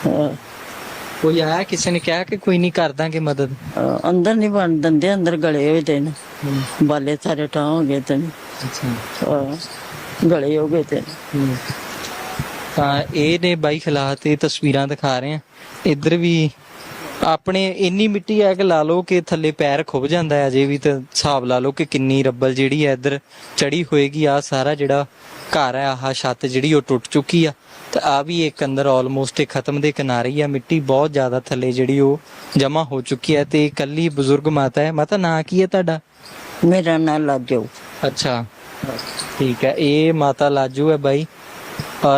ਹਾਂ। ਕੋਈ ਆਇਆ ਕਿਸੇ ਨੇ ਕਿਹਾ ਕਿ ਕੋਈ ਨਹੀਂ ਕਰ ਦਾਂਗੇ ਮਦਦ? ਅੰਦਰ ਨਹੀਂ ਬਣ ਦਿੰਦੇ ਅੰਦਰ ਗਲੇ ਹੋਏ ਤੇ ਨੇ। ਬਾਲੇ ਸਾਰੇ ਟਾਂ ਹੋ ਗਏ ਤੇ ਨੇ। ਅੱਛਾ। ਗਲੇ ਹੋ ਗਏ ਤੇ ਨੇ। ਤਾਂ ਇਹ ਨੇ ਬਾਈ ਹਾਲਾਤ ਇਹ ਤਸਵੀਰਾਂ ਦਿਖਾ ਰਹੇ ਆ ਇੱਧਰ ਵੀ ਆਪਣੇ ਇੰਨੀ ਮਿੱਟੀ ਆ ਕਿ ਲਾ ਲਓ ਕਿ ਥੱਲੇ ਪੈਰ ਖੁੱਭ ਜਾਂਦਾ ਹੈ ਅਜੇ ਵੀ ਤਾਂ ਹਿਸਾਬ ਲਾ ਲਓ ਕਿ ਕਿੰਨੀ ਰੱਬਲ ਜਿਹੜੀ ਹੈ ਇੱਧਰ ਚੜੀ ਹੋਏਗੀ। ਆ ਸਾਰਾ ਜਿਹੜਾ ਘਰ ਹੈ ਆਹ ਛੱਤ ਜਿਹੜੀ ਉਹ ਟੁੱਟ ਚੁੱਕੀ ਆ ਤੇ ਆ ਵੀ ਇੱਕ ਅੰਦਰ ਆਲਮੋਸਟ ਖਤਮ ਦੇ ਕਿਨਾਰੇ ਹੀ ਆ। ਮਿੱਟੀ ਬਹੁਤ ਜ਼ਿਆਦਾ ਥੱਲੇ ਜਿਹੜੀ ਉਹ ਜਮਾ ਹੋ ਚੁੱਕੀ ਹੈ ਤੇ ਇਕੱਲੀ ਬਜ਼ੁਰਗ ਮਾਤਾ ਹੈ। ਮਾਤਾ ਨਾਂ ਕੀ ਹੈ ਤੁਹਾਡਾ? ਮੇਰਾ ਨਾਂ ਲਾਜੋ। ਅੱਛਾ। ਠੀਕ ਹੈ ਇਹ ਮਾਤਾ ਲਾਜੂ ਹੈ ਬਾਈ।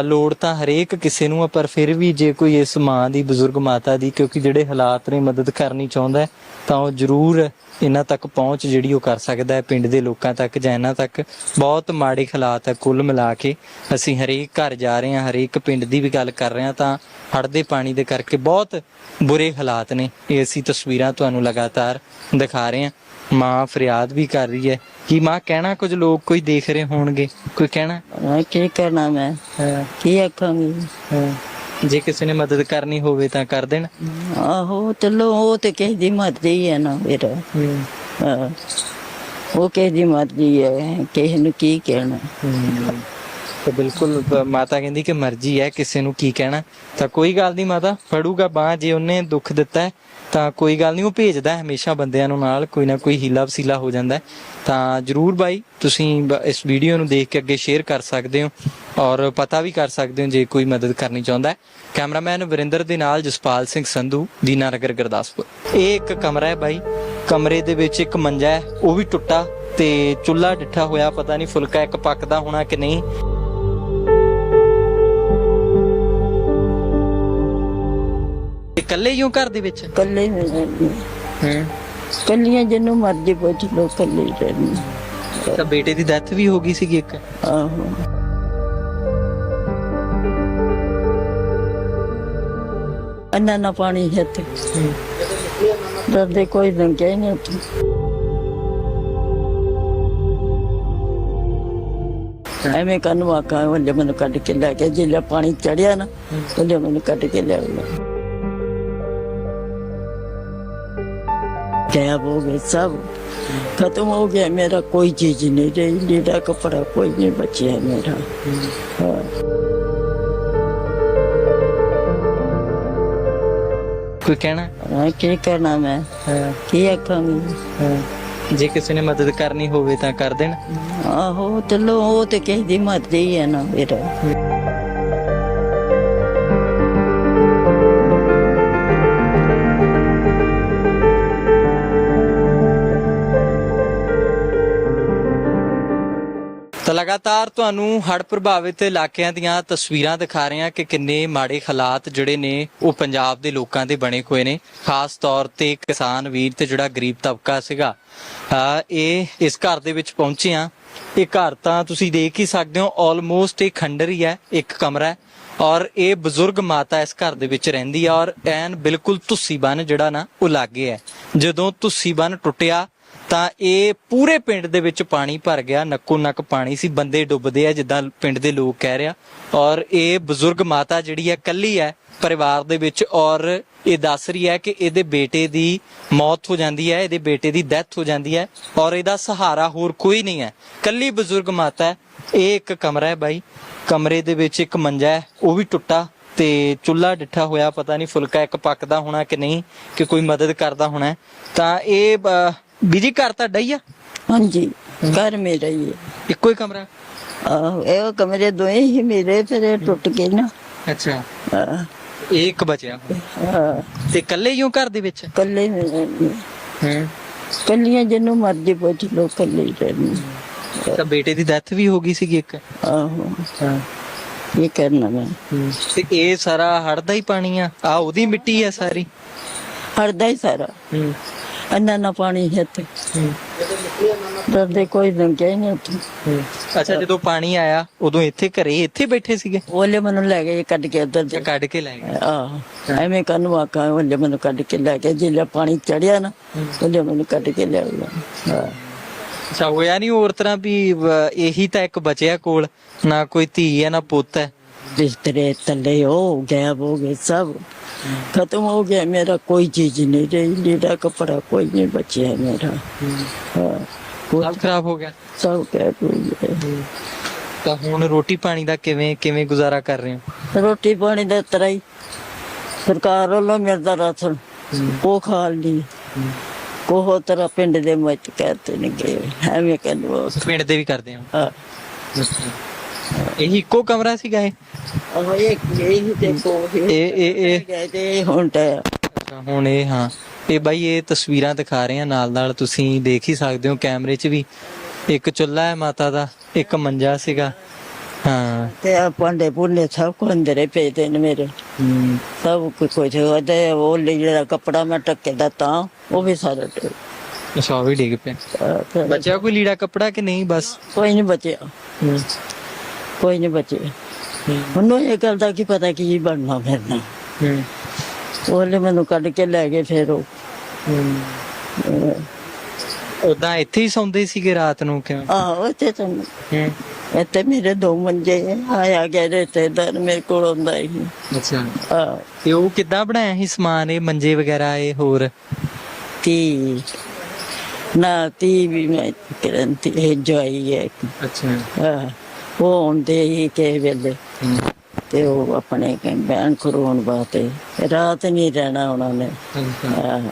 ਲੋੜ ਤਾਂ ਹਰੇਕ ਕਿਸੇ ਨੂੰ ਆ, ਪਰ ਫਿਰ ਵੀ ਜੇ ਕੋਈ ਇਸ ਮਾਂ ਦੀ, ਬਜ਼ੁਰਗ ਮਾਤਾ ਦੀ, ਕਿਉਂਕਿ ਜਿਹੜੇ ਹਾਲਾਤ ਨੇ, ਮਦਦ ਕਰਨੀ ਚਾਹੁੰਦਾ ਤਾਂ ਉਹ ਜ਼ਰੂਰ ਇਹਨਾਂ ਤੱਕ ਪਹੁੰਚ ਜਿਹੜੀ ਉਹ ਕਰ ਸਕਦਾ ਹੈ, ਪਿੰਡ ਦੇ ਲੋਕਾਂ ਤੱਕ ਜਾਂ ਇਹਨਾਂ ਤੱਕ। ਬਹੁਤ ਮਾੜੇ ਹਾਲਾਤ ਹੈ ਕੁੱਲ ਮਿਲਾ ਕੇ ਅਸੀਂ ਹਰੇਕ ਘਰ ਜਾ ਰਹੇ ਹਾਂ, ਹਰੇਕ ਪਿੰਡ ਦੀ ਵੀ ਗੱਲ ਕਰ ਰਹੇ ਹਾਂ, ਤਾਂ ਹੜ੍ਹ ਦੇ ਪਾਣੀ ਦੇ ਕਰਕੇ ਬਹੁਤ ਬੁਰੇ ਹਾਲਾਤ ਨੇ। ਇਹ ਅਸੀਂ ਤਸਵੀਰਾਂ ਤੁਹਾਨੂੰ ਲਗਾਤਾਰ ਦਿਖਾ ਰਹੇ ਹਾਂ। ਮਾਂ ਫਰਿਆਦ ਵੀ ਕਰ ਰਹੀ ਹੈ ਕੀ ਮਾਂ ਕਹਿਣਾ ਕੁਝ ਲੋਕ ਕੋਈ ਦੇਖ ਰਹੇ ਹੋਣਗੇ ਕੋਈ ਕਹਿਣਾ? ਹਾਂ, ਕੀ ਕਰਨਾ ਮੈਂ? ਕੀ ਆਖਾਂਗੀ? ਜੇ ਕਿਸੇ ਨੇ ਮਦਦ ਕਰਨੀ ਹੋਵੇ ਤਾਂ ਕਰ ਦੇਣ। ਆਹੋ ਚਲੋ ਉਹ ਤੇ ਕਿਸੇ ਦੀ ਮਰਜ਼ੀ ਹੈ ਨਾ ਵੀਰ ਹਾਂ। ਉਹ ਕਿਸੇ ਦੀ ਮਰਜ਼ੀ ਹੈ ਕਿਸੇ ਨੂੰ ਕੀ ਕਹਿਣਾ? ਤੇ ਬਿਲਕੁਲ ਮਾਤਾ ਕਹਿੰਦੀ ਕਿ ਮਰਜ਼ੀ ਹੈ ਕਿਸੇ ਨੂੰ ਕੀ ਕਹਿਣਾ? ਤਾਂ ਕੋਈ ਗੱਲ ਨਹੀਂ ਮਾਤਾ ਫੜੂਗਾ ਬਾਹ ਜੇ ਉਹਨੇ ਦੁੱਖ ਦਿੱਤਾ ਹੈ ਤਾਂ ਕੋਈ ਗੱਲ ਨਹੀਂ, ਉਹ ਭੇਜਦਾ ਹਮੇਸ਼ਾ ਬੰਦਿਆਂ ਨੂੰ ਨਾਲ, ਕੋਈ ਨਾ ਕੋਈ ਹੀਲਾ ਵਸੀਲਾ ਹੋ ਜਾਂਦਾ ਤਾਂ ਜਰੂਰ ਬਾਈ, ਤੁਸੀਂ ਇਸ ਵੀਡੀਓ ਨੂੰ ਦੇਖ ਕੇ ਅੱਗੇ ਸ਼ੇਅਰ ਕਰ ਸਕਦੇ ਹੋ ਔਰ ਪਤਾ ਵੀ ਕਰ ਸਕਦੇ ਹੋ ਜੇ ਕੋਈ ਮਦਦ ਕਰਨੀ ਚਾਹੁੰਦਾ ਹੈ। ਕੈਮਰਾਮੈਨ ਵਰਿੰਦਰ ਦੇ ਨਾਲ ਜਸਪਾਲ ਸਿੰਘ ਸੰਧੂ ਦੀਨਾਨਗਰ ਗੁਰਦਾਸਪੁਰ। ਇਹ ਇੱਕ ਕਮਰਾ ਹੈ ਬਾਈ, ਕਮਰੇ ਦੇ ਵਿੱਚ ਇੱਕ ਮੰਜਾ ਹੈ, ਉਹ ਵੀ ਟੁੱਟਾ ਤੇ ਚੁੱਲ੍ਹਾ ਡਿੱਠਾ ਹੋਇਆ, ਪਤਾ ਨਹੀਂ ਫੁਲਕਾ ਇੱਕ ਪੱਕਦਾ ਹੋਣਾ ਕਿ ਨਹੀਂ। ਇਕੱਲੇ ਹੀ ਹੋ ਘਰ ਦੇ ਵਿੱਚ? ਕੱਲੇ ਹੀ ਰਹਿੰਦੇ ਹੂੰ। ਕੱਲੀਆਂ ਜਿਹਨੂੰ ਮਰਜ਼ੀ ਪੁੱਛ ਲੋ ਕੱਲੇ ਹੀ ਰਹਿੰਦੇ ਤਾਂ ਬੇਟੇ ਦੀ ਡੈਥ ਵੀ ਹੋ ਗਈ ਸੀਗੀ ਇੱਕ। ਆਹੋ। ਅੰਨਾ ਨਾ ਪਾਣੀ ਹੈ। ਤੇ ਡਰਦੇ ਕੋਈ ਲੰਘਿਆ ਹੀ ਨਹੀਂ ਉੱਥੇ ਐਵੇਂ ਕੰਨ ਆਕਾ ਉਹਨੇ ਮੈਨੂੰ ਕੱਢ ਕੇ ਲੈ ਕੇ ਜਿੱਲੇ ਪਾਣੀ ਚੜਿਆ ਨਾ ਉਹਨੇ ਮੈਨੂੰ ਕੱਢ ਕੇ ਲੈ ਗਿਆ ਗਾਇਬ ਹੋ ਗਏ ਸਭ। ਖਤਮ ਹੋ ਗਿਆ ਮੇਰਾ ਕੋਈ ਚੀਜ਼ ਨਹੀਂ ਰਹੀ ਲੀੜਾ ਕਪੜਾ ਕੋਈ ਨਹੀਂ ਬਚਿਆ ਮੇਰਾ। ਹਾਂ। ਕੋਈ ਕਹਿਣਾ? ਹਾਂ, ਕੀ ਕਰਨਾ ਮੈਂ? ਹਾਂ, ਕੀ ਆਖਾਂਗੀ? ਹਾਂ। ਜੇ ਕਿਸੇ ਨੇ ਮਦਦ ਕਰਨੀ ਹੋਵੇ ਤਾਂ ਕਰ ਦੇਣ। ਆਹੋ ਚਲੋ ਉਹ ਤੇ ਕਿਸੇ ਦੀ ਮਰਜ਼ੀ ਹੈ ਨਾ ਮੇਰਾ ਲਗਾਤਾਰ ਤੁਹਾਨੂੰ ਹੜ੍ਹ ਪ੍ਰਭਾਵਿਤ ਇਲਾਕਿਆਂ ਦੀਆਂ ਤਸਵੀਰਾਂ ਦਿਖਾ ਰਹੇ ਹਾਂ ਕਿ ਕਿੰਨੇ ਮਾੜੇ ਹਾਲਾਤ ਜਿਹੜੇ ਨੇ ਉਹ ਪੰਜਾਬ ਦੇ ਲੋਕਾਂ ਦੇ ਬਣੇ ਹੋਏ ਨੇ। ਖਾਸ ਤੌਰ ਤੇ ਕਿਸਾਨ ਵੀਰ ਤੇ ਜਿਹੜਾ ਗਰੀਬ ਤਬਕਾ ਸੀਗਾ। ਇਹ ਇਸ ਘਰ ਦੇ ਵਿੱਚ ਪਹੁੰਚੇ ਆ ਇਹ ਘਰ ਤਾਂ ਤੁਸੀਂ ਦੇਖ ਹੀ ਸਕਦੇ ਹੋ ਆਲਮੋਸਟ ਇਹ ਖੰਡਰ ਹੀ ਹੈ, ਇੱਕ ਕਮਰਾ ਹੈ ਔਰ ਇਹ ਬਜ਼ੁਰਗ ਮਾਤਾ ਇਸ ਘਰ ਦੇ ਵਿੱਚ ਰਹਿੰਦੀ ਆ ਔਰ ਐਨ ਬਿਲਕੁਲ ਤੁੱਸੀ ਬਨ ਜਿਹੜਾ ਨਾ ਉਹ ਲਾਗੇ ਹੈ। ਜਦੋਂ ਤੁੱਸੀ ਬਨ ਟੁੱਟਿਆ ਤਾਂ ਇਹ ਪੂਰੇ ਪਿੰਡ ਦੇ ਵਿੱਚ ਪਾਣੀ ਭਰ ਗਿਆ, ਨੱਕੋ ਨੱਕ ਪਾਣੀ ਸੀ, ਬੰਦੇ ਡੁੱਬਦੇ ਆ ਜਿੱਦਾਂ ਪਿੰਡ ਦੇ ਲੋਕ ਕਹਿ ਰਿਹਾ ਔਰ ਇਹ ਬਜ਼ੁਰਗ ਮਾਤਾ ਜਿਹੜੀ ਹੈ ਕੱਲੀ ਹੈ ਪਰਿਵਾਰ ਦੇ ਵਿੱਚ, ਔਰ ਇਹ ਦੱਸ ਰਹੀ ਹੈ ਕਿ ਇਹਦੇ ਬੇਟੇ ਦੀ ਮੌਤ ਹੋ ਜਾਂਦੀ ਹੈ ਇਹਦੇ ਬੇਟੇ ਦੀ ਡੈਥ ਹੋ ਜਾਂਦੀ ਹੈ ਔਰ ਇਹਦਾ ਸਹਾਰਾ ਹੋਰ ਕੋਈ ਨਹੀਂ ਹੈ ਕੱਲੀ ਬਜ਼ੁਰਗ ਮਾਤਾ ਹੈ, ਇਹ ਇੱਕ ਕਮਰਾ ਹੈ ਬਾਈ, ਕਮਰੇ ਦੇ ਵਿੱਚ ਇੱਕ ਮੰਜਾ ਹੈ, ਉਹ ਵੀ ਟੁੱਟਾ ਤੇ ਚੁੱਲ੍ਹਾ ਡਿੱਠਾ ਹੋਇਆ, ਪਤਾ ਨਹੀਂ ਫੁਲਕਾ ਇੱਕ ਪੱਕਦਾ ਹੋਣਾ ਕਿ ਨਹੀਂ, ਕਿ ਕੋਈ ਮਦਦ ਕਰਦਾ ਹੋਣਾ ਤਾਂ ਇਹ ਬੀਜੀ ਘਰ ਤੁਹਾਡਾ ਹੀ ਆ? ਹਾਂਜੀ ਘਰ ਮੇਰਾ ਹੀ ਹੈ ਇੱਕੋ ਹੀ ਕਮਰਾ? ਆਹੋ ਇਹ ਕਮਰੇ ਦੋਏ ਹੀ ਮੇਰੇ ਫਿਰ ਇਹ ਟੁੱਟ ਗਏ ਨਾ। ਅੱਛਾ। ਹਾਂ, ਇਹ ਇੱਕ ਬਚਿਆ। ਹਾਂ ਤੇ ਇਕੱਲੇ ਹੀ ਹੋ ਘਰ ਦੇ ਵਿੱਚ? ਕੱਲੇ ਹੀ ਰਹਿੰਦੇ ਹੂੰ ਕੱਲੀਆਂ ਜਿਹਨੂੰ ਮਰਜ਼ੀ ਪੁੱਛ ਲੋ ਕੱਲੇ ਹੀ ਰਹਿੰਦੇ ਤਾਂ ਬੇਟੇ ਦੀ ਡੈਥ ਵੀ ਹੋ ਗਈ ਸੀਗੀ ਇੱਕ? ਆਹੋ। ਹਾਂ। ਇਹ ਕਰਨਾ ਮੈਂ? ਤੇ ਇਹ ਸਾਰਾ ਹੜ੍ਹ ਦਾ ਹੀ ਪਾਣੀ ਆ? ਆ ਉਹਦੀ ਮਿੱਟੀ ਆ ਸਾਰੀ? ਹਰਦਾ ਹੀ ਸਾਰਾ। ਹੂੰ। ਅੰਨਾ ਨਾ ਪਾਣੀ ਹੈ ਤੇ ਡਰਦੇ ਕੋਈ ਲੰਘਿਆ ਹੀ ਨਹੀਂ ਉੱਥੇ। ਅੱਛਾ ਜਦੋਂ ਪਾਣੀ ਆਇਆ ਉਦੋਂ ਇੱਥੇ ਘਰੇ ਇੱਥੇ ਬੈਠੇ ਸੀਗੇ? ਉਹਲੇ ਮੈਨੂੰ ਲੈ ਗਏ ਕੱਢ ਕੇ ਉੱਧਰ ਦੇ। ਕੱਢ ਕੇ ਲੈ ਗਏ। ਆਹ ਐਵੇਂ ਕੰਨ ਆਕਾ ਉਹਲੇ ਮੈਨੂੰ ਕੱਢ ਕੇ ਲੈ ਕੇ ਜਿੱਲੇ ਪਾਣੀ ਚੜਿਆ ਨਾ ਉਹਲੇ ਮੈਨੂੰ ਕੱਢ ਕੇ ਲੈ ਗਿਆ ਹਾਂ। ਅੱਛਾ ਹੋਇਆ ਨਹੀਂ ਹੋਰ ਤਰ੍ਹਾਂ ਵ- ਇਹੀ ਤਾਂ ਇੱਕ ਬਚਿਆ ਕੋਲ। ਨਾ ਕੋਈ ਧੀ ਹੈ ਨਾ ਪੁੱਤ ਹੈ। ਬਿਸਤਰੇ ਥੱਲੇ ਹੋ ਗਾਇਬ ਹੋ ਗਏ ਸਭ। ਖਤਮ ਹੋ ਗਿਆ ਮੇਰਾ ਕੋਈ ਚੀਜ਼ ਨਹੀਂ ਰਹੀ ਲੀੜਾ ਕਪੜਾ ਕੋਈ ਨਹੀਂ ਬਚਿਆ ਮੇਰਾ। ਹਾਂ ਉਹ ਸਭ ਖਰਾਬ ਹੋ ਗਿਆ? ਸਭ ਕਹਿ ਕੋਈ ਤਾਂ ਹੁਣ ਰੋਟੀ ਪਾਣੀ ਦਾ ਕਿਵੇਂ ਕਿਵੇਂ ਗੁਜ਼ਾਰਾ ਕਰ ਰਹੇ ਹੋ? ਰੋਟੀ ਪਾਣੀ ਦਾ ਤਰ੍ਹਾਂ ਹੀ। ਸਰਕਾਰ ਵੱਲੋਂ ਮਿਲਦਾ ਰਾਸ਼ਨ ਉਹ ਖਾ ਲਈ ਕੋਹ ਤਰ੍ਹਾਂ ਪਿੰਡ ਦੇ ਵਿੱਚ ਕਹਤੇ ਨੇ ਗਏ ਐਵੇਂ ਕਹਿੰਦੇ ਪਿੰਡ ਦੇ ਵੀ ਕਰਦੇ ਹੋ। ਹਾਂ ਇਹ ਇੱਕੋ ਕਮਰਾ ਸੀਗਾ ਇਹ? ਉਹ ਇਹ ਇਹ ਦੇਖੋ ਇਹ ਇਹ ਇਹ ਗਏ ਤੇ ਹੁਣ ਤਾਂ ਅੱਛਾ, ਹੁਣ ਇਹ ਹਾਂ। ਇਹ ਬਾਈ ਇਹ ਤਸਵੀਰਾਂ ਦਿਖਾ ਰਹੇ ਆ ਨਾਲ ਨਾਲ ਤੁਸੀਂ ਦੇਖ ਹੀ ਸਕਦੇ ਹੋ ਕੈਮਰੇ 'ਚ ਵੀ। ਇੱਕ ਚੁੱਲ੍ਹਾ ਹੈ ਮਾਤਾ ਦਾ ਇੱਕ ਮੰਜਾ ਸੀਗਾ। ਹਾਂ। ਤੇ ਆ ਭਾਂਡੇ ਭੁੰਡੇ ਸਭ ਕੁਝ ਅੰਦਰੇ ਪਏ ਤੇ ਨੇ ਮੇਰੇ। ਹਮ, ਸਭ ਕੁਝ ਕੁਝ ਉਹਦੇ ਉਹ ਜਿਹੜਾ ਕੱਪੜਾ ਮੈਂ ਟੱਕੇ ਦਾ ਤਾਂ ਉਹ ਵੀ ਸਾਰਾ ਟੁੱਟ ਅੱਛਾ ਉਹ ਵੀ ਡਿੱਗ ਪਿਆ। ਤੇ ਬਚਿਆ ਕੋਈ ਲੀੜਾ ਕੱਪੜਾ ਕਿ ਨਹੀਂ ਬਸ? ਕੋਈ ਨਹੀਂ ਬਚਿਆ। ਕੋਈ ਨਹੀਂ ਹਮ, ਉਹਨੂੰ ਇਹ ਗੱਲ ਦਾ ਕੀ ਪਤਾ ਕੀ ਬਣਨਾ ਫਿਰਨਾ ਹਮ, ਉਹਲੇ ਮੈਨੂੰ ਕੱਢ ਕੇ ਲੈ ਗਏ ਫਿਰ ਉਹ। ਉਦਾਂ ਇੱਥੇ ਹੀ ਸੌਂਦੇ ਸੀਗੇ ਰਾਤ ਨੂੰ ਕਿਉਂ? ਆਹੋ ਇੱਥੇ ਤਾਂ ਇੱਥੇ ਮੇਰੇ ਦੋ ਮੰਜੇ ਆਇਆ ਗਿਆ ਰਿਸ਼ਤੇਦਾਰ ਮੇਰੇ ਕੋਲ ਆਉਂਦਾ ਹੀ ਅੱਛਾ। ਆ ਤੇ ਉਹ ਕਿੱਦਾਂ ਬਣਾਇਆ ਸੀ ਸਮਾਨ ਇਹ ਮੰਜੇ ਵਗੈਰਾ ਇਹ ਹੋਰ? ਤੀ। ਨਾ ਤੀ ਵੀ ਮੈਂ ਕਰਨ ਤੀ ਜੋਈ ਹੈ ਅੱਛਾ। ਹਾਂ, ਉਹ ਆਉਂਦੇ ਹੀ ਕੇ ਵੇਲੇ। ਤੇ ਉਹ ਆਪਣੇ ਕੇ ਬੈਣ ਖਰੋਣ ਵਾਸਤੇ। ਰਾਤ ਨਹੀਂ ਰਹਿਣਾ ਉਹਨਾਂ ਨੇ। ਆਹ,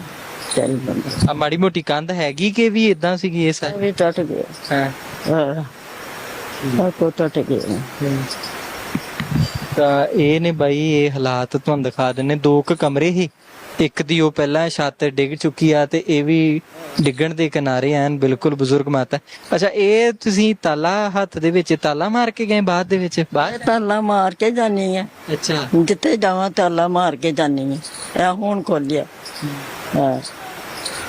ਚੱਲ ਬੰਦਾ। ਆ ਮਾੜੀ ਮੋਟੀ ਕੰਧ ਹੈਗੀ ਕਿ ਵੀ ਇਦਾਂ ਸੀਗੀ ਇਹ ਇਹ ਵੀ ਟੱਟ ਗਿਆ। ਹਾਂ? ਹਾਂ। ਆ ਕੋ ਟੱਟ ਗਿਆ। ਤਾਂ ਇਹ ਨੇ ਬਾਈ ਇਹ ਹਾਲਾਤ ਤੁਹਾਨੂੰ ਦਿਖਾ ਦਿੰਨੇ ਦੋ ਕੁ ਕਮਰੇ ਹੀ ਇੱਕ ਦੀ ਉਹ ਪਹਿਲਾਂ ਛੱਤ ਡਿੱਗ ਚੁੱਕੀ ਆ ਤੇ ਇਹ ਵੀ ਡਿੱਗਣ ਦੇ ਕਿਨਾਰੇ ਐਨ ਬਿਲਕੁਲ ਬਜ਼ੁਰਗ ਮਾਤਾ। ਅੱਛਾ ਇਹ ਤੁਸੀਂ ਤਾਲਾ ਹੱਥ ਦੇ ਵਿੱਚ ਤਾਲਾ ਮਾਰ ਕੇ ਗਏ ਬਾਅਦ ਦੇ ਵਿੱਚ? ਬਾਅਦ ਤਾਲਾ ਮਾਰ ਕੇ ਜਾਨੀ ਆ। ਅੱਛਾ। ਜਿੱਥੇ ਜਾਵਾਂ ਤਾਲਾ ਮਾਰ ਕੇ ਜਾਨੀ ਆ। ਇਹ ਹੁਣ ਖੋਲਿਆ। ਹਾਂ।